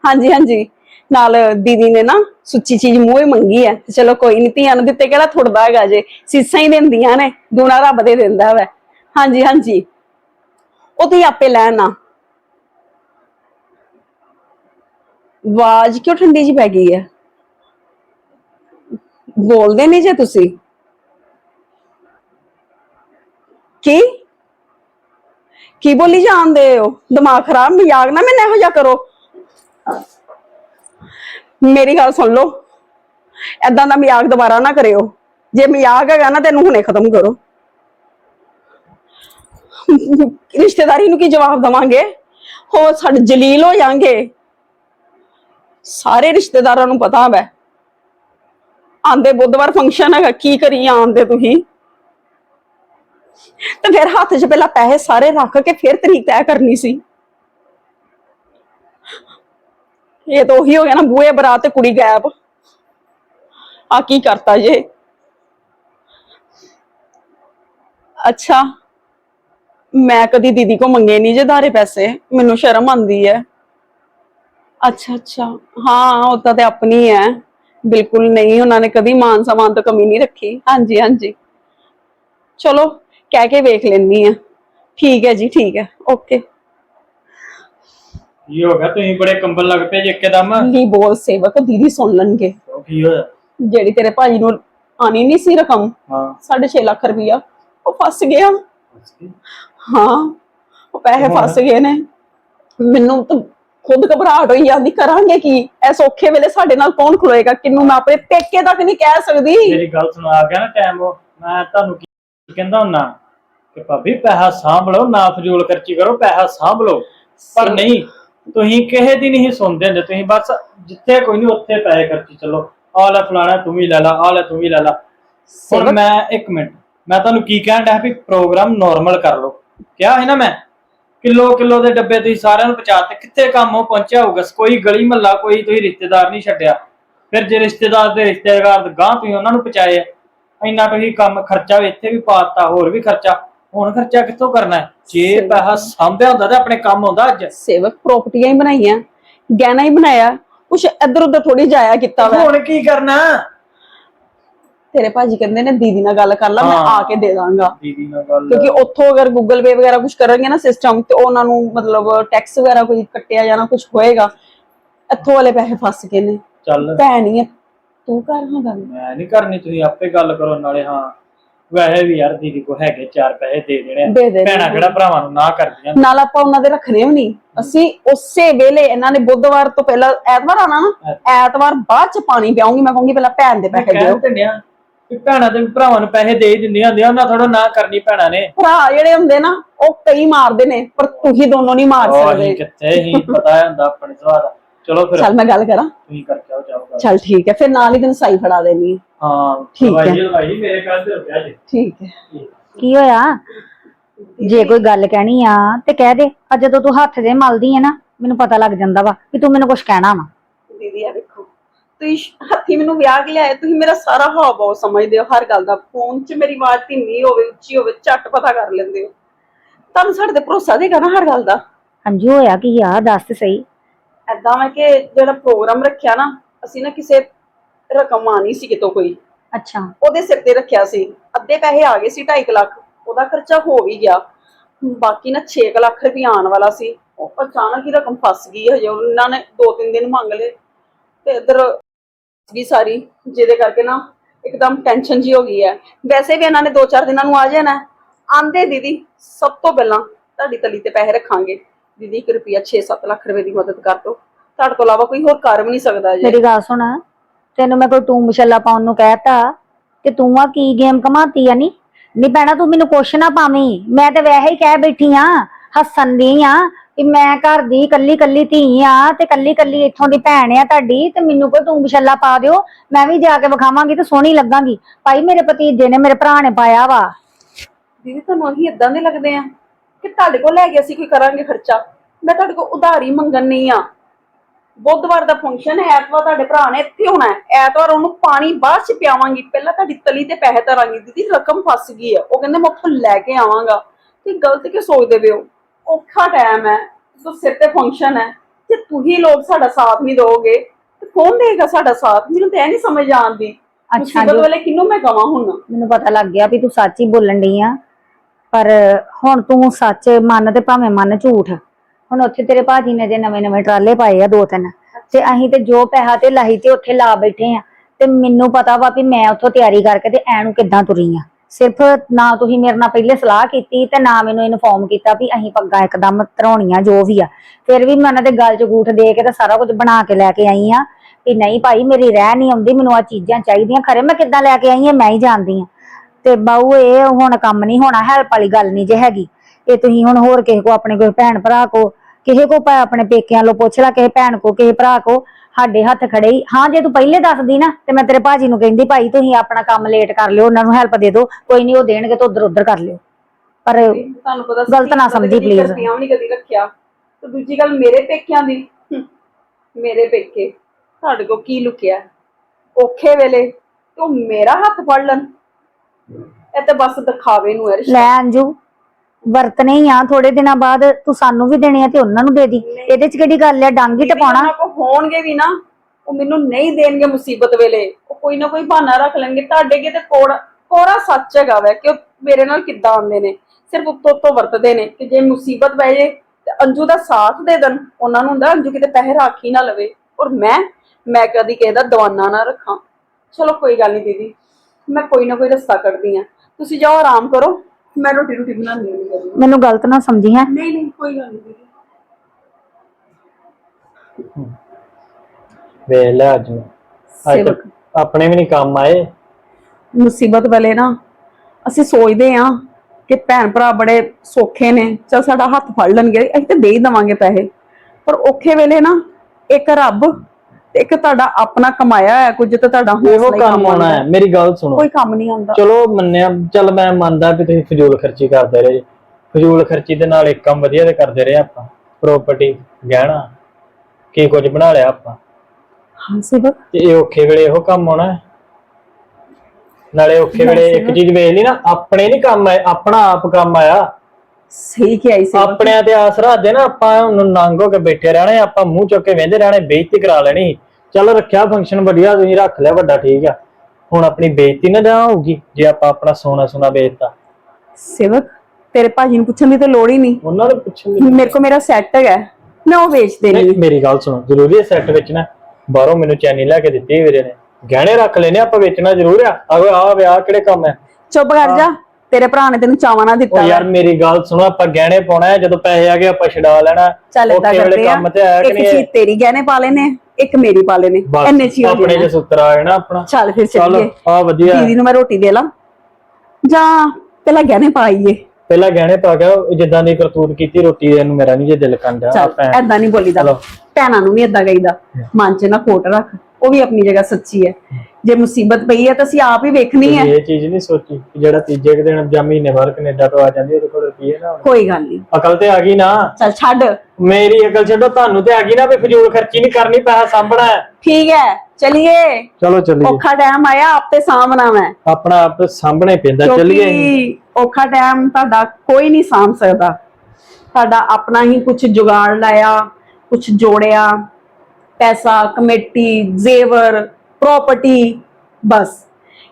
ਹਾਂਜੀ ਹਾਂਜੀ। ਨਾਲ ਦੀਦੀ ਨੇ ਨਾ ਸੁੱਚੀ ਚੀਜ਼ ਮੂੰਹੇ ਮੰਗੀ ਹੈ। ਚਲੋ ਕੋਈ ਨਹੀਂ ਧੀਆਂ ਨੂੰ ਦਿੱਤੇ ਕਿਹੜਾ ਥੁੜਦਾ ਹੈਗਾ ਜੇ। ਸੀਸਾਂ ਹੀ ਦਿੰਦੀਆਂ ਨੇ, ਦੂਣਾ ਰੱਬ ਦੇ ਦਿੰਦਾ ਵੈ। ਹਾਂਜੀ ਹਾਂਜੀ। ਉਹ ਤੁਸੀਂ ਆਪੇ ਲੈਣਾ ਆਵਾਜ਼ ਕਿਉਂ ਠੰਡੀ ਜੀ ਪੈ ਗਈ ਹੈ? ਬੋਲਦੇ ਨਹੀਂ ਜੇ ਤੁਸੀਂ। ਕੀ? ਕੀ ਬੋਲੀ ਜਾਂਦੇ ਹੋ? ਦਿਮਾਗ ਖਰਾਬ, ਮਜ਼ਾਕ ਨਾ ਮੈਨੂੰ ਇਹੋ ਜਿਹਾ ਕਰੋ। ਮੇਰੀ ਗੱਲ ਸੁਣ ਲਓ। ਐਦਾਂ ਦਾ ਮਜ਼ਾਕ ਦੁਬਾਰਾ ਨਾ ਕਰਿਓ। ਜੇ ਮਜ਼ਾਕ ਹੈਗਾ ਨਾ, ਤੈਨੂੰ ਹੁਣੇ ਖਤਮ ਕਰੋ। ਰਿਸ਼ਤੇਦਾਰੀ ਨੂੰ ਕੀ ਜਵਾਬ ਦਵਾਂਗੇ? ਹੋ ਸਾਡੇ ਜਲੀਲ ਹੋ ਜਾਾਂਗੇ ਸਾਰੇ ਰਿਸ਼ਤੇਦਾਰਾਂ ਨੂੰ ਪਤਾ ਵੈ। ਆਂਦੇ ਬੁੱਧਵਾਰ ਫੰਕਸ਼ਨ ਹੈਗਾ, ਕੀ ਕਰੀ ਆਂਦੇ ਤੁਸੀਂ? ਤੇ ਫਿਰ ਹੱਥ 'ਚ ਪਹਿਲਾਂ ਪੈਸੇ ਸਾਰੇ ਰੱਖ ਕੇ ਫਿਰ ਤਰੀਕ ਤੈਅ ਕਰਨੀ ਸੀ। ਇਹ ਤਾਂ ਉਹੀ ਹੋ ਗਿਆ ਨਾ ਬੂਏ ਬਰਾਤ ਤੇ ਕੁੜੀ ਗਾਇਬ। ਆ ਕੀ ਕਰਤਾ ਜੇ? ਅੱਛਾ, ਮੈਂ ਕਦੀ ਦੀਦੀ ਕੋ ਮੰਗੇ ਨਹੀਂ ਜੇ ਧਾਰੇ ਪੈਸੇ, ਮੈਨੂੰ ਸ਼ਰਮ ਆਂਦੀ ਹੈ ਅੱਛਾ ਅੱਛਾ, ਹਾਂ, ਉਹ ਤਾਂ ਤੇ ਆਪਣੀ ਹੈ ਬਿਲਕੁਲ ਨਹੀਂ, ਉਹਨਾਂ ਨੇ ਕਦੀ ਮਾਨ ਸਮਾਨ ਤੋਂ ਕਮੀ ਨਹੀਂ ਰੱਖੀ। ਹਾਂਜੀ ਹਾਂਜੀ। ਚਲੋ ਕਹਿ ਕੇ ਵੇਖ ਲੈਣੀ ਆ। ਠੀਕ ਹੈ ਜੀ ਠੀਕ ਹੈ। ਓਕੇ ਕੀ ਹੋ ਗਿਆ? ਤੁਸੀਂ ਬੜੇ ਕੰਬਲ ਲੱਗ ਪਏ ਜੇ ਇੱਕਦਮ। ਲੀ ਬੋਲ ਸੇਵਕ ਦੀਦੀ ਸੁਣ ਲੈਣਗੇ। ਉਹ ਕੀ ਹੋਇਆ? ਜਿਹੜੀ ਤੇਰੇ ਭਾਜੀ ਨੂੰ ਆਣੀ ਨਹੀਂ ਸੀ ਰਕਮ ਹਾਂ। 6.5 ਲੱਖ ਰੁਪਇਆ ਉਹ ਫਸ ਗਿਆ। ਹਾਂ ਉਹ ਪੈਸੇ? ਫਸ ਗਏ ਨੇ। ਮੈਨੂੰ ਤਾਂ ਖੁਦ ਘਬਰਾਹਟ ਹੋਈ ਜਾਂਦੀ ਕਰਾਂਗੇ ਕੀ? ਐਸ ਔਖੇ ਵੇਲੇ ਸਾਡੇ ਨਾਲ ਕੌਣ ਖਲੋਏਗਾ? ਕਿੰਨੂੰ ਮੈਂ ਆਪਣੇ ਪੇਕੇ ਤੱਕ ਨਹੀਂ ਕਹਿ ਸਕਦੀ। ਮੇਰੀ ਗੱਲ ਸੁਣ ਆ ਗਿਆ ਨਾ ਟਾਈਮ ਉਹ। ਮੈਂ ਤੁਹਾਨੂੰ ਕਹਿੰਦਾ ਹੁੰਨਾ ਕਿ ਭਾਬੀ ਪੈਸਾ ਸਾਂਭ ਲਓ ਨਾ ਫਜ਼ੂਲ ਖਰਚੀ ਕਰੋ ਪੈਸਾ ਸਾਂਭ ਲਓ ਪਰ ਨਹੀਂ ਤੁਸੀਂ ਕਿਸੇ ਦੀ ਨਹੀਂ ਸੁਣਦੇ ਹੁੰਦੇ ਤੁਸੀਂ ਬਸ ਜਿੱਥੇ ਕੋਈ ਨਹੀਂ ਉੱਥੇ ਪੈਸੇ ਖਰਚੀ ਚੱਲੋ। ਆ ਲੈ ਫਲਾਣਾ ਤੂੰ ਵੀ ਲੈ ਲਾ ਆ ਲੈ ਤੂੰ ਵੀ ਲੈ ਲਾ। ਹੁਣ ਮੈਂ ਇੱਕ ਮਿੰਟ ਮੈਂ ਤੁਹਾਨੂੰ ਕੀ ਕਹਿਣ ਡਿਆ ਵੀ ਪ੍ਰੋਗਰਾਮ ਨਾਰਮਲ ਕਰ ਲਓ। ਕਿਹਾ ਹੈ ਨਾ ਮੈਂ ਕਿਲੋ ਕਿਲੋ ਦੇ ਡੱਬੇ ਤੁਸੀਂ ਸਾਰਿਆਂ ਨੂੰ ਪਹੁੰਚਾਤੇ ਕਿੱਥੇ ਕੰਮ ਉਹ ਪਹੁੰਚਿਆ ਹੋਊਗਾ ਕੋਈ ਗਲੀ ਮਹੱਲਾ ਕੋਈ ਤੁਸੀਂ ਰਿਸ਼ਤੇਦਾਰ ਨਹੀਂ ਛੱਡਿਆ। ਫਿਰ ਜੇ ਰਿਸ਼ਤੇਦਾਰ ਦੇ ਰਿਸ਼ਤੇਦਾਰ ਗਾਂ ਤੁਸੀਂ ਉਹਨਾਂ ਨੂੰ ਪਹੁੰਚਾਏ ਇੰਨਾ ਤੁਸੀਂ ਕੰਮ ਖਰਚਾ ਵੀ ਇੱਥੇ ਵੀ ਪਾਤਾ ਹੋਰ ਵੀ ਖਰਚਾ। ਹੁਣ ਖਰਚਾ ਕਿੱਥੋਂ ਕਰਨਾ ਹੈ? ਜੇ ਪੈਸਾ ਸਾਂਭਿਆ ਹੁੰਦਾ ਤਾਂ ਆਪਣੇ ਕੰਮ ਆਉਂਦਾ ਅੱਜ। ਸੇਵਕ ਪ੍ਰਾਪਰਟੀਆਂ ਹੀ ਬਣਾਈਆਂ ਗਹਿਣਾ ਹੀ ਬਣਾਇਆ ਕੁਛ ਇੱਧਰ ਉੱਧਰ ਥੋੜੀ ਜਾਇਆ ਕੀਤਾ ਵਾ। ਹੁਣ ਕੀ ਕਰਨਾ? ਤੇਰੇ ਭਾਜੀ ਕਹਿੰਦੇ ਨੇ ਦੀਦੀ ਨਾਲ ਗੱਲ ਕਰ ਲਾ ਮੈਂ ਹਾਂ। ਆ ਕੇ ਦੇ ਦਾਂਗਾ। ਦੀਦੀ ਨਾਲ ਗੱਲ। ਕਿਉਂਕਿ ਉੱਥੋਂ ਅਗਰ ਗੂਗਲ ਪੇ ਵਗੈਰਾ ਕੁਝ ਕਰਨਗੇ ਨਾ ਸਿਸਟਮ ਤੇ ਉਹਨਾਂ ਨੂੰ ਮਤਲਬ ਟੈਕਸ ਵਗੈਰਾ ਕੋਈ ਕੱਟਿਆ ਜਾਣਾ ਕੁਝ ਹੋਏਗਾ ਇੱਥੋਂ ਵਾਲੇ ਪੈਸੇ ਫਸ ਗਏ ਨੇ। ਚੱਲ। ਭੈਣ ਹੀ ਹੈ ਤੂੰ ਕਰ ਹਾਂ ਗੱਲ ਮੈਂ ਨਹੀਂ ਕਰਨੀ ਤੁਸੀਂ ਆਪੇ ਗੱਲ ਕਰੋ ਨਾਲੇ ਹਾਂ ਵੈਸੇ ਵੀ ਯਾਰ ਦੀਦੀ ਕੋ ਹੈਗੇ ਚਾਰ ਪੈਸੇ ਦੇ ਦੇਣੇ ਆ। ਦੇ ਦੇਣੇ ਭੈਣਾਂ ਕਿਹੜਾ ਭਰਾਵਾਂ ਨੂੰ ਨਾ ਕਰਦੀਆਂ। ਨਾਲ ਆਪਾਂ ਉਹਨਾਂ ਦੇ ਰੱਖਣੇ ਵੀ ਨਹੀਂ ਅਸੀਂ ਉਸੇ ਵੇਲੇ ਇਹਨਾਂ ਨੇ ਬੁੱਧਵਾਰ ਤੋਂ ਪਹਿਲਾਂ ਐਤਵਾਰ ਆਣਾ ਨਾ ਐਤਵਾਰ ਬਾਅਦ ਚ ਪਾਣੀ ਪਿਆਉਂਗੀ ਮੈਂ ਕਹੂੰਗੀ ਪਹਿਲਾਂ ਭੈਣ ਦੇ ਪੈਸੇ ਦਿਓ। ਕਹਿ ਦਿੰਦੇ ਆ ਵੀ ਭੈਣਾਂ ਤੇ ਭਰਾਵਾਂ ਨੂੰ ਪੈਸੇ ਦੇ ਹੀ ਦਿੰਦੀਆਂ ਹੁੰਦੀਆਂ ਉਹਨਾਂ ਥੋੜਾ ਨਾ ਕਰਨੀ ਭੈਣਾਂ ਨੇ। ਭਰਾ ਜਿਹੜੇ ਹੁੰਦੇ ਨਾ ਉਹ ਕਈ ਮਾਰਦੇ ਨੇ ਪਰ ਤੁਸੀਂ ਦੋਨੋਂ ਨਹੀਂ ਮਾਰ ਉਹ ਸਕਦੇ। ਕਿੱਥੇ ਹੀ ਪਤਾ ਹੁੰਦਾ ਆਪਣੇ ਸੁਭਾਅ ਦਾ। ਚਲੋ ਫਿਰ। ਚੱਲ ਮੈਂ ਗੱਲ ਕਰਾਂ। ਤੁਸੀਂ ਕਰਕੇ ਆਓ ਜਾਓਗਾ ਚੱਲ ਠੀਕ ਹੈ ਫਿਰ ਨਾਲ ਹੀ ਤੈਨੂੰ ਸਾਈ ਫੜਾ ਦੇਣੀ ਹੈ। ਹਾਂ ਠੀਕ ਹੈ। ਲਵਾਈ ਲਵਾਈ ਮੇਰੇ ਪੈਸੇ ਤੇ ਰੁਕਿਆ ਜੀ। ਠੀਕ ਹੈ। ਕੀ ਹੋਇਆ? ਜੇ ਕੋਈ ਗੱਲ ਕਹਿਣੀ ਆ ਤੇ ਕਹਿ ਦੇ। ਅੱਜ ਜਦੋਂ ਤੂੰ ਹੱਥ ਦੇ ਮਲਦੀ ਆ ਨਾ ਮੈਨੂੰ ਪਤਾ ਲੱਗ ਜਾਂਦਾ ਵਾ ਕਿ ਤੂੰ ਮੈਨੂੰ ਕੁਝ ਕਹਿਣਾ ਵਾ। ਦੀਦੀ ਆ ਵੇਖੋ। ਤੁਸੀਂ ਹੱਥੀ ਮੈਨੂੰ ਵਿਆਹ ਕੇ ਲਿਆਏ ਤੁਸੀਂ ਮੇਰਾ ਸਾਰਾ ਹਾਵ ਬਹੁਤ ਸਮਝਦੇ ਹੋ ਹਰ ਗੱਲ ਦਾ। ਫੋਨ 'ਚ ਮੇਰੀ ਆਵਾਜ਼ ਧੀਮੀ ਹੋਵੇ ਉੱਚੀ ਹੋਵੇ ਝੱਟ ਪਤਾ ਕਰ ਲੈਂਦੇ ਹੋ। ਤੁਹਾਨੂੰ ਸਾਡੇ ਤੇ ਭਰੋਸਾ ਦੇਗਾ ਨਾ ਹਰ ਗੱਲ ਦਾ? ਅੰਜੂ ਹੋਇਆ ਕੀ ਆ ਦੱਸ ਤੇ ਸਹੀ। ਐਦਾਂ ਮੈਂ ਕਿ ਜਿਹੜਾ ਪ੍ਰੋਗਰਾਮ ਰੱਖਿਆ ਨਾ ਅਸੀਂ ਨਾ ਕਿਸੇ ਰਕਮ ਆਣੀ ਸੀ ਕਿਤੋਂ ਕੋਈ। ਅੱਛਾ। ਉਹਦੇ ਸਿਰ ਤੇ ਰੱਖਿਆ ਸੀ। ਅੱਧੇ ਪੈਸੇ ਆ ਗਏ ਸੀ 2.5 ਲੱਖ। ਉਹਦਾ ਖਰਚਾ ਹੋ ਵੀ ਗਿਆ। ਬਾਕੀ ਨਾ 6 ਲੱਖ ਰੁਪਏ ਆਉਣ ਵਾਲਾ ਸੀ। ਉਹ ਅਚਾਨਕ ਹੀ ਰਕਮ ਫਸ ਗਈ ਹਜੇ। ਉਹਨਾਂ ਨੇ 2-3 ਦਿਨ ਮੰਗ ਲਏ। ਤੇ ਇਧਰ ਵੀ ਸਾਰੀ ਜਿਹਦੇ ਕਰਕੇ ਨਾ ਇੱਕਦਮ ਟੈਨਸ਼ਨ ਜੀ ਹੋ ਗਈ ਹੈ। ਵੈਸੇ ਵੀ ਇਹਨਾਂ ਨੇ 2-4 ਦਿਨਾਂ ਨੂੰ ਆ ਜਾਣਾ। ਆਂਦੇ ਦੀਦੀ ਸਭ ਤੋਂ ਪਹਿਲਾਂ ਤੁਹਾਡੀ ਤਲੀ ਤੇ ਪੈਸੇ ਰੱਖਾਂਗੇ। ਦੀਦੀ 1 ਰੁਪਿਆ 6-7 ਲੱਖ ਰੁਪਏ ਦੀ ਮਦਦ ਕਰ ਦਿਓ ਤੁਹਾਡੇ ਤੋਂ ਇਲਾਵਾ ਕੋਈ ਹੋਰ ਕਰ ਵੀ ਨਹੀਂ ਸਕਦਾ ਜੀ। ਮੇਰੀ ਗੱਲ ਸੁਣ ਤੈਨੂੰ ਮੈਂ ਕੋਈ ਟੂੰ ਮਸ਼ੱਲਾ ਪਾਉਣ ਨੂੰ ਕਹਿਤਾ ਕਿ ਤੂੰ ਆ ਕੀ ਗੇਮ ਕਮਾਤੀ ਆ ਨੀ? ਨਹੀਂ ਭੈਣਾ ਤੂੰ ਮੈਨੂੰ ਕੁਛ ਨਾ ਪਾਵੀਂ। ਮੈਂ ਤੇ ਵੈਸੇ ਹੀ ਕਹਿ ਬੈਠੀ ਆ ਹੱਸਣ ਦੀ ਆ ਕਿ ਮੈਂ ਘਰ ਦੀ ਕੱਲੀ ਕੱਲੀ ਧੀ ਆ ਤੇ ਕੱਲੀ ਕੱਲੀ ਇੱਥੋਂ ਦੀ ਭੈਣ ਆ ਤੁਹਾਡੀ ਤੇ ਮੈਨੂੰ ਕੋਈ ਟੂੰ ਮਸ਼ੱਲਾ ਪਾ ਦਿਓ। ਮੈਂ ਵੀ ਜਾ ਕੇ ਵਿਖਾਵਾਂਗੀ ਤੇ ਸੋਹਣੀ ਲੱਗਾਂਗੀ। ਭਾਈ ਮੇਰੇ ਭਤੀਜੇ ਨੇ ਮੇਰੇ ਭਰਾ ਨੇ ਪਾਇਆ ਵਾ। ਦੀਦੀ ਤੁਹਾਨੂੰ ਅਸੀਂ ਇਦਾਂ ਦੇ ਲੱਗਦੇ ਆ? ਕਿ ਤੁਹਾਡੇ ਕੋਲ ਲੈ ਕੇ ਅਸੀਂ ਕੋਈ ਕਰਾਂਗੇ ਖਰਚਾ? ਮੈਂ ਤੁਹਾਡੇ ਕੋਲ ਉਧਾਰੀ ਮੰਗਣ ਨਹੀਂ ਆ। ਬੁੱਧਵਾਰ ਦਾ ਫੰਕਸ਼ਨ ਹੈ ਐਤਵਾਰ ਤੁਹਾਡੇ ਭਰਾ ਨੇ ਇੱਥੇ ਹੋਣਾ ਹੈ। ਐਤਵਾਰ ਉਹਨੂੰ ਪਾਣੀ ਬਾਅਦ ਚ ਪਿਆਵਾਂਗੀ। ਪਹਿਲਾਂ ਤੁਹਾਡੀ ਤਲੀ ਤੇ ਪੈਸੇ ਧਰਾਂਗੀ। ਦੀਦੀ ਰਕਮ ਫਸ ਗਈ ਹੈ ਉਹ ਕਹਿੰਦੇ ਮੈਂ ਉੱਥੋਂ ਲੈ ਕੇ ਆਵਾਂਗਾ। ਤੇ ਗਲਤ ਕਿਉਂ ਸੋਚਦੇ ਪਏ ਹੋ? ਔਖਾ ਟਾਈਮ ਹੈ। ਸੋ ਸਿਰ ਤੇ ਫੰਕਸ਼ਨ ਹੈ ਜੇ ਤੁਸੀਂ ਲੋਕ ਸਾਡਾ ਸਾਥ ਨਹੀਂ ਦੋਗੇ ਤੇ ਕੌਣ ਦੇਗਾ ਸਾਡਾ ਸਾਥ? ਮੈਨੂੰ ਤਾਂ ਇਹ ਨਹੀਂ ਸਮਝ ਆਉਂਦੀ। ਅੱਛਾ ਮੁਸੀਬਤ ਜੀ। ਵੇਲੇ ਕਿਹਨੂੰ ਮੈਂ ਕਵਾਂ ਹੁਣ? ਮੈਨੂੰ ਪਤਾ ਲੱਗ ਗਿਆ ਵੀ ਤੂੰ ਸੱਚ ਹੀ ਬੋਲਣ ਡਈ ਆ। ਪਰ ਹੁਣ ਤੂੰ ਸੱਚ ਮੰਨ ਤੇ ਭਾਵੇਂ ਮੰਨ ਝੂਠ। ਹੁਣ ਉੱਥੇ ਤੇਰੇ ਭਾਜੀ ਨੇ ਜੇ ਨਵੇਂ ਨਵੇਂ ਟਰਾਲੇ ਪਾਏ ਆ ਦੋ ਤਿੰਨ। ਤੇ ਅਸੀਂ ਤੇ ਜੋ ਪੈਸਾ ਤੇ ਲਾਹੀ ਤੇ ਉੱਥੇ ਲਾ ਬੈਠੇ ਆ। ਤੇ ਮੈਨੂੰ ਪਤਾ ਵਾ ਵੀ ਮੈਂ ਉੱਥੋਂ ਤਿਆਰੀ ਕਰਕੇ ਤੇ ਐਨੂੰ ਕਿੱਦਾਂ ਤੁਰੀ ਆ। ਸਿਰਫ ਨਾ ਤੁਸੀਂ ਮੇਰੇ ਨਾਲ ਪਹਿਲੇ ਸਲਾਹ ਕੀਤੀ ਤੇ ਨਾ ਮੈਨੂੰ ਇਨਫੋਰਮ ਕੀਤਾ ਵੀ ਅਸੀਂ ਪੱਗਾਂ ਇੱਕਦਮ ਧਰਾਉਣੀਆਂ ਜੋ ਵੀ ਆ। ਫਿਰ ਵੀ ਮੈਂ ਉਹਨਾਂ ਦੇ ਗੱਲ 'ਚ ਗੂਠ ਦੇ ਕੇ ਤੇ ਸਾਰਾ ਕੁਝ ਬਣਾ ਕੇ ਲੈ ਕੇ ਆਈ ਆ। ਵੀ ਨਹੀਂ ਭਾਈ ਮੇਰੀ ਰਹਿ ਨਹੀਂ ਆਉਂਦੀ, ਮੈਨੂੰ ਆ ਚੀਜ਼ਾਂ ਚਾਹੀਦੀਆਂ। ਖਰੇ ਮੈਂ ਕਿੱਦਾਂ ਲੈ ਕੇ ਆਈ ਆ? ਮੈਂ ਹੀ ਜਾਣਦੀ ਆ। ਤੇ ਬਾਊ ਇਹ ਹੁਣ ਕੰਮ ਨਹੀਂ ਹੋਣਾ ਹੈਲਪ ਵਾਲੀ ਗੱਲ ਨਹੀਂ ਜੇ ਹੈਗੀ। ਇਹ ਤੁਸੀਂ ਹੁਣ ਹੋਰ ਕਿਸੇ ਕੋ ਆਪਣੇ ਕੋਈ ਭੈਣ ਭਰਾ ਕੋ ਕਿਸੇ ਕੋ ਭਾਵੇਂ ਆਪਣੇ ਪੇਕਿਆਂ ਲੋ ਪੁੱਛ ਲੈ ਕਿਸੇ ਭੈਣ ਕੋ ਕਿਸੇ ਭਰਾ ਕੋ ਸਾਡੇ ਹੱਥ ਖੜੇ ਹੀ। ਹਾਂ ਜੇ ਤੂੰ ਪਹਿਲੇ ਦੱਸਦੀ ਨਾ ਤੇ ਮੈਂ ਤੇਰੇ ਭਾਜੀ ਨੂੰ ਕਹਿੰਦੀ ਭਾਈ ਤੁਸੀਂ ਆਪਣਾ ਕੰਮ ਲੇਟ ਕਰ ਲਿਓ ਉਹਨਾਂ ਨੂੰ ਹੈਲਪ ਦੇ ਦਿਓ। ਕੋਈ ਨਹੀਂ ਉਹ ਦੇਣਗੇ ਤਾਂ ਉਧਰ ਉਧਰ ਕਰ ਲਿਓ। ਪਰ ਤੁਹਾਨੂੰ ਪਤਾ ਗਲਤ ਨਾ ਸਮਝੀ ਨਹੀਂ ਕਦੀ ਰੱਖਿਆ। ਤੇ ਦੂਜੀ ਗੱਲ ਮੇਰੇ ਪੇਕਿਆਂ ਦੀ। ਮੇਰੇ ਪੇਕੇ। ਤੁਹਾਡੇ ਕੋ ਕੀ ਲੁਕਿਆ? ਔਖੇ ਵੇਲੇ ਤੇ ਮੇਰਾ ਹੱਥ ਫੜ ਲੈਣ। ਇਹ ਤੇ ਬਸ ਦਿਖਾਵੇ ਨੂੰ ਹੈ ਰਿਸ਼ਤਾ। ਲੈ ਅੰਜੂ ਵਰਤਨੇ ਹੀ ਆ ਥੋੜੇ ਦਿਨਾਂ ਬਾਅਦ ਤੂੰ ਸਾਨੂੰ ਵੀ ਦੇਣੇ ਆ ਤੇ ਉਹਨਾਂ ਨੂੰ ਦੇ ਦੀ। ਇਹਦੇ ਚ ਕਿਹੜੀ ਗੱਲ ਹੈ ਡਾਂਗੀ ਟਪਾਉਣਾ। ਉਹਨਾਂ ਹੋਣਗੇ ਵੀ ਨਾ ਉਹ ਮੈਨੂੰ ਨਹੀਂ ਦੇਣਗੇ ਮੁਸੀਬਤ ਵੇਲੇ। ਉਹ ਕੋਈ ਨਾ ਕੋਈ ਬਹਾਨਾ ਰੱਖ ਲੈਣਗੇ। ਤੁਹਾਡੇ ਕੀ ਤੇ ਕੋੜਾ ਕੋਰਾ ਸੱਚ ਹੈਗਾ ਵੈ ਕਿ ਉਹ ਮੇਰੇ ਨਾਲ ਕਿੱਦਾਂ ਆਉਂਦੇ ਨੇ। ਸਿਰਫ ਉੱਤੋਂ ਉੱਤੋਂ ਵਰਤਦੇ ਨੇ ਕਿ ਜੇ ਮੁਸੀਬਤ ਪੈ ਜੇ ਤੇ ਅੰਜੂ ਦਾ ਸਾਥ ਦੇ ਦੇਣ। ਉਹਨਾਂ ਨੂੰ ਹੁੰਦਾ ਅੰਜੂ ਕਿਤੇ ਪੈਸੇ ਰੱਖ ਹੀ ਨਾ ਲਵੇ। ਔਰ ਮੈਂ ਮੈਂ ਕਦੀ ਕਿਸੇ ਦਾ ਦਵਾਨਾ ਨਾ ਰੱਖਾਂ। ਚਲੋ ਕੋਈ ਗੱਲ ਨਹੀਂ ਦੀਦੀ। ਮੈਂ ਕੋਈ ਨਾ ਕੋਈ ਰਸਤਾ ਕੱਢਦੀ ਆ ਤੁਸੀਂ ਜਾਓ ਆਰਾਮ ਕਰੋ। ਮੈਂ ਰੋਟੀ ਰੋਟੀ ਬਣਾਉਂਦੀ ਹਾਂ। ਮੈਨੂੰ ਗਲਤ ਨਾ ਸਮਝੀ ਹੈ। ਨਹੀਂ ਨਹੀਂ ਕੋਈ ਗੱਲ ਨਹੀਂ। ਦੀਦੀ ਵੇਖ ਲੈ ਅੱਜ। ਨੂੰ। ਅੱਜ ਸੇਵਕ। ਤੱਕ ਆਪਣੇ ਵੀ ਨਹੀਂ ਕੰਮ ਆਏ। ਮੁਸੀਬਤ ਵੇਲੇ ਨਾ ਅਸੀਂ ਸੋਚਦੇ ਆ ਕਿ ਭੈਣ ਭਰਾ ਬੜੇ ਸੌਖੇ ਨੇ। ਚਲ ਸਾਡਾ ਹੱਥ ਫੜ ਲੈਣਗੇ ਅਸੀਂ ਤੇ ਦੇ ਹੀ ਦਵਾਂਗੇ ਪੈਸੇ। ਪਰ ਔਖੇ ਵੇਲੇ ਨਾ ਇੱਕ ਰੱਬ ਤੇ ਇੱਕ ਤੁਹਾਡਾ ਆਪਣਾ ਕਮਾਇਆ ਹੋਇਆ ਕੁਝ ਤੇ ਤੁਹਾਡਾ ਹੌਸਲਾ ਇਹੋ ਹੀ ਕੰਮ ਆਉਣਾ ਹੈ। ਮੇਰੀ ਗੱਲ ਸੁਣੋ। ਕੋਈ ਕੰਮ ਨਹੀਂ ਆਉਂਦਾ। ਚਲੋ ਮੰਨਿਆ ਚੱਲ ਮੈਂ ਮੰਨਦਾ ਵੀ ਤੁਸੀਂ ਫਜ਼ੂਲ ਖਰਚੀ ਕਰਦੇ ਰਹੇ। ਫਜ਼ੂਲ ਖਰਚੀ ਦੇ ਨਾਲ ਇੱਕ ਕੰਮ ਵਧੀਆ ਤੇ ਕਰਦੇ ਰਹੇ ਆਪਾਂ। ਪ੍ਰਾਪਰਟੀ ਗਹਿਣਾ ਕੀ ਕੁਝ ਬਣਾ ਲਿਆ ਆਪਾਂ। ਹਾਂ ਸਿਵਕ। ਤੇ ਇਹ ਔਖੇ ਵੇਲੇ ਇਹੋ ਕੰਮ ਆਉਣਾ ਹੈ। ਨਾਲੇ ਔਖੇ ਵੇਲੇ ਇੱਕ ਚੀਜ਼ ਵੇਖ ਲਈ ਨਾ ਆਪਣੇ ਨਹੀਂ ਕੰਮ ਆਏ ਆਪਣਾ ਆਪ ਕੰਮ ਆਇਆ। ਸਹੀ ਕਿਹਾ ਸਿਵਕ ਆਪਣਿਆਂ ਤੇ ਆਸ ਰੱਖਦੇ ਨਾ ਆਪਾਂ ਹੁਣ ਨੰਗ ਹੋ ਕੇ ਬੈਠੇ ਰਹਿਣਾ ਆਪਾਂ ਮੂੰਹ ਚੁੱਕ ਕੇ ਵੇਂਦੇ ਰਹਿਣੇ ਬੇਇੱਜ਼ਤੀ ਕਰਾ ਲੈਣੀ। ਚੱਲ ਰੱਖਿਆ ਫੰਕਸ਼ਨ ਵਧੀਆ ਤੁਸੀਂ ਰੱਖ ਲਿਆ ਵੱਡਾ ਠੀਕ ਆ। ਹੁਣ ਆਪਣੀ ਬੇਇੱਜ਼ਤੀ ਨਾ ਜਾਂ ਹੋਊਗੀ ਜੇ ਆਪਾਂ ਆਪਣਾ ਸੋਨਾ ਸੋਨਾ ਵੇਚਤਾ ਸਿਵਕ ਤੇਰੇ ਭਾਜੀ ਨੂੰ ਪੁੱਛਣ ਦੀ ਤੇ ਲੋੜ ਹੀ ਨਹੀਂ। ਉਹਨਾਂ ਨੂੰ ਪੁੱਛਣ ਮੇਰੇ ਕੋ ਮੇਰਾ ਸੈੱਟ ਹੈਗਾ ਮੈਂ ਉਹ ਵੇਚ ਦੇਣੀ। ਨਹੀਂ ਮੇਰੀ ਗੱਲ ਸੁਣੋ ਜ਼ਰੂਰੀ ਹੈ ਸੈੱਟ ਵਿੱਚ ਨਾ ਬਾਹਰੋਂ ਮੈਨੂੰ ਚੈਨੀ ਲੈ ਕੇ ਦਿੱਤੀ ਵੀਰੇ ਨੇ। ਗਹਿਣੇ ਰੱਖ ਲੈਨੇ ਆਪਾਂ ਵੇਚਣਾ ਜ਼ਰੂਰ ਆ। ਆਹ ਵਿਆਹ ਕਿਹੜੇ ਕੰਮ ਹੈ? ਚੁੱਪ ਕਰ ਜਾ। ਤੇਰੇ ਭਰਾ ਨੇ ਤੈਨੂੰ ਚਾਵਾਂ ਨਾ ਦਿੱਤਾ ਉਹ ਯਾਰ ਮੇਰੀ ਗੱਲ ਸੁਣੋ ਆਪਾਂ ਗਹਿਣੇ ਪਾਉਣਾ ਹੈ ਜਦੋਂ ਪੈਸੇ ਆ ਗਏ ਆਪਾਂ ਛਡਾ ਲੈਣਾ ਚੱਲ ਏਦਾਂ ਵੇਲੇ ਕਰਦੇ ਆ। ਕੰਮ ਤੇ ਆਇਆ ਕਿ ਇੱਕ ਨਹੀਂ ਚੀਜ਼ ਤੇਰੀ ਗਹਿਣੇ ਪਾ ਲੈਨੇ ਇੱਕ ਮੇਰੀ ਪਾ ਲੈਨੇ ਬਸ ਇੰਨੇ ਚ ਹੀ ਹੋ ਆਪਣੇ ਜਾਣਾ। ਚ ਸੁੱਤਰ ਆ ਜਾਣਾ ਆਪਣਾ। ਚੱਲ ਫਿਰ ਚਲ ਚੱਲੀਏ। ਆ ਵਧੀਆ ਦੀਦੀ ਨੂੰ ਮੈਂ ਰੋਟੀ ਦੇ ਲਾਂ। ਜਾਂ ਪਹਿਲਾਂ ਗਹਿਣੇ ਪਾਈਏ ਪਹਿਲਾਂ ਗਹਿਣੇ ਪਾ ਗਿਆ ਜਿੱਦਾਂ ਦੀ ਕਰਤੂਤ ਕੀਤੀ ਰੋਟੀ ਦੇਣ ਨੂੰ ਮੇਰਾ ਨਹੀਂ ਜੇ ਦਿਲ ਚੱਲ ਐਦਾਂ ਨਹੀਂ ਬੋਲੀਦਾ। ਚਲੋ। ਭੈਣਾਂ ਨੂੰ ਨਹੀਂ ਏਦਾਂ ਕਹੀਦਾ। ਮਨ 'ਚ ਨਾ ਖੋਟ ਰੱਖ। ਉਹ ਵੀ ਆਪਣੀ ਜਗ੍ਹਾ ਸੱਚੀ ਹੈ। ਜੇ ਮੁਸੀਬਤ ਪਈ ਹੈ ਤਾਂ ਅਸੀਂ ਆਪ ਹੀ ਵੇਖਣੀ ਹੈ। ਇਹ ਚੀਜ਼ ਨਹੀਂ ਸੋਚੀ ਕਿ ਜਿਹੜਾ ਤੀਜੇ ਕੁ ਦਿਨ ਜਾਂ ਮਹੀਨੇ ਬਾਅਦ ਕੈਨੇਡਾ ਤੋਂ ਆ ਜਾਂਦੀ ਉਹਦੇ ਕੋਲ ਰੁਪਈਏ ਨਾ ਹੋਣ। ਕੋਈ ਗੱਲ ਨਹੀਂ। ਅਕਲ ਤੇ ਆ ਗਈ ਨਾ। ਚੱਲ ਛੱਡ। ਮੇਰੀ ਅਕਲ ਛੱਡੋ ਤੁਹਾਨੂੰ ਤੇ ਆ ਗਈ ਨਾ ਵੀ ਫਜ਼ੂਲ ਖਰਚੀ ਨਹੀਂ ਕਰਨੀ ਪੈਸਾ ਸਾਂਭਣਾ ਹੈ। ਠੀਕ ਹੈ ਚਲਿਏ। ਚਲੋ ਚੱਲੀਏ। ਔਖਾ ਟਾਈਮ ਆਇਆ ਆਪੇ ਸਾਂਭਣਾ ਮੈਂ। ਆਪਣਾ ਆਪ ਸਾਂਭਣਾ ਹੀ ਪੈਂਦਾ ਚੱਲੀਏ। ਕਿਉਂਕਿ ਔਖਾ ਟਾਈਮ ਤੁਹਾਡਾ ਕੋਈ ਨਹੀਂ ਸਾਂਭ ਸਕਦਾ। ਤੁਹਾਡਾ ਆਪਣਾ ਹੀ ਕੁਝ ਜੁਗਾੜ ਲਾਇਆ ਕੁਝ ਜੋੜਿਆ। ਪੈਸਾ ਕਮੇਟੀ ਜ਼ੇਵਰ ਪ੍ਰਾਪਰਟੀ ਬਸ।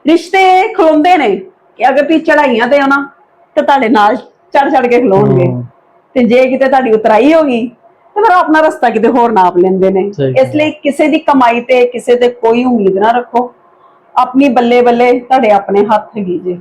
ਰਿਸ਼ਤੇ ਖਲੋਂਦੇ ਨੇ ਕਿ ਅਗਰ ਤੁਸੀਂ ਚੜਾਈਆਂ ਤੇ ਨਾ ਤੇ ਤੁਹਾਡੇ ਨਾਲ ਚੜ ਚੜ ਕੇ ਖਲੋਣਗੇ। ਤੇ ਜੇ ਕਿਤੇ ਤੁਹਾਡੀ ਉਤਰਾਈ ਹੋ ਗਈ ਤੇ ਫਿਰ ਆਪਣਾ ਰਸਤਾ ਕਿਤੇ ਹੋਰ ਨਾਪ ਲੈਂਦੇ ਨੇ। ਇਸ ਲਈ ਕਿਸੇ ਦੀ ਕਮਾਈ ਤੇ ਕਿਸੇ ਤੇ ਕੋਈ ਉਮੀਦ ਨਾ ਰੱਖੋ। ਆਪਣੀ ਬੱਲੇ ਬੱਲੇ ਤੁਹਾਡੇ ਆਪਣੇ ਹੱਥ ਹੈਗੀ ਜੇ।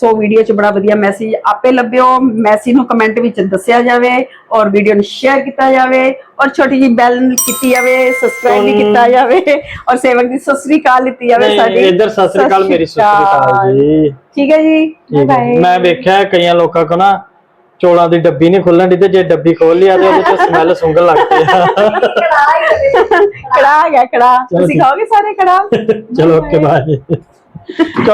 ਸੋ ਵੀਡੀਓ 'ਚ ਬੜਾ ਵਧੀਆ ਮੈਸੇਜ ਆਪੇ ਲੱਭਿਓ। ਮੈਸੇਜ ਨੂੰ ਕਮੈਂਟ ਵਿੱਚ ਦੱਸਿਆ ਜਾਵੇ ਔਰ ਵੀਡੀਓ ਨੂੰ ਸ਼ੇਅਰ ਕੀਤਾ ਜਾਵੇ ਔਰ ਛੋਟੀ ਜੀ ਬੈਲ ਕੀਤੀ ਜਾਵੇ ਸਬਸਕ੍ਰਾਈਬ ਵੀ ਕੀਤਾ ਜਾਵੇ ਔਰ ਸੇਵਕ ਦੀ ਸਤਿ ਸ੍ਰੀ ਅਕਾਲ ਲਿੱਤੀ ਜਾਵੇ ਸਾਡੀ। ਇੱਧਰ ਸਤਿ ਸ੍ਰੀ ਅਕਾਲ ਮੇਰੀ ਸਤਿ ਸ੍ਰੀ ਅਕਾਲ ਜੀ। ਠੀਕ ਹੈ ਜੀ ਬਾਏ ਮੈਂ ਵੇਖਿਆ ਕਈਆਂ ਲੋਕਾਂ ਕੋ ਨਾ ਚੋਲਾਂ ਦੀ ਡੱਬੀ ਨਹੀਂ ਖੁੱਲਣ ਦੀ ਤੇ ਜੇ ਡੱਬੀ ਖੋਲ ਲਿਆ ਤੇ ਉਹਦੇ ਚ ਸਮੈਲ ਸੁੰਘਣ ਲੱਗ ਪਈ ਆ। ਕੜਾ ਆ ਗਿਆ ਕੜਾ ਤੁਸੀਂ ਖਾਓਗੇ ਸਾਰੇ ਕੜਾ ਚਲੋ ਓਕੇ ਬਾਏ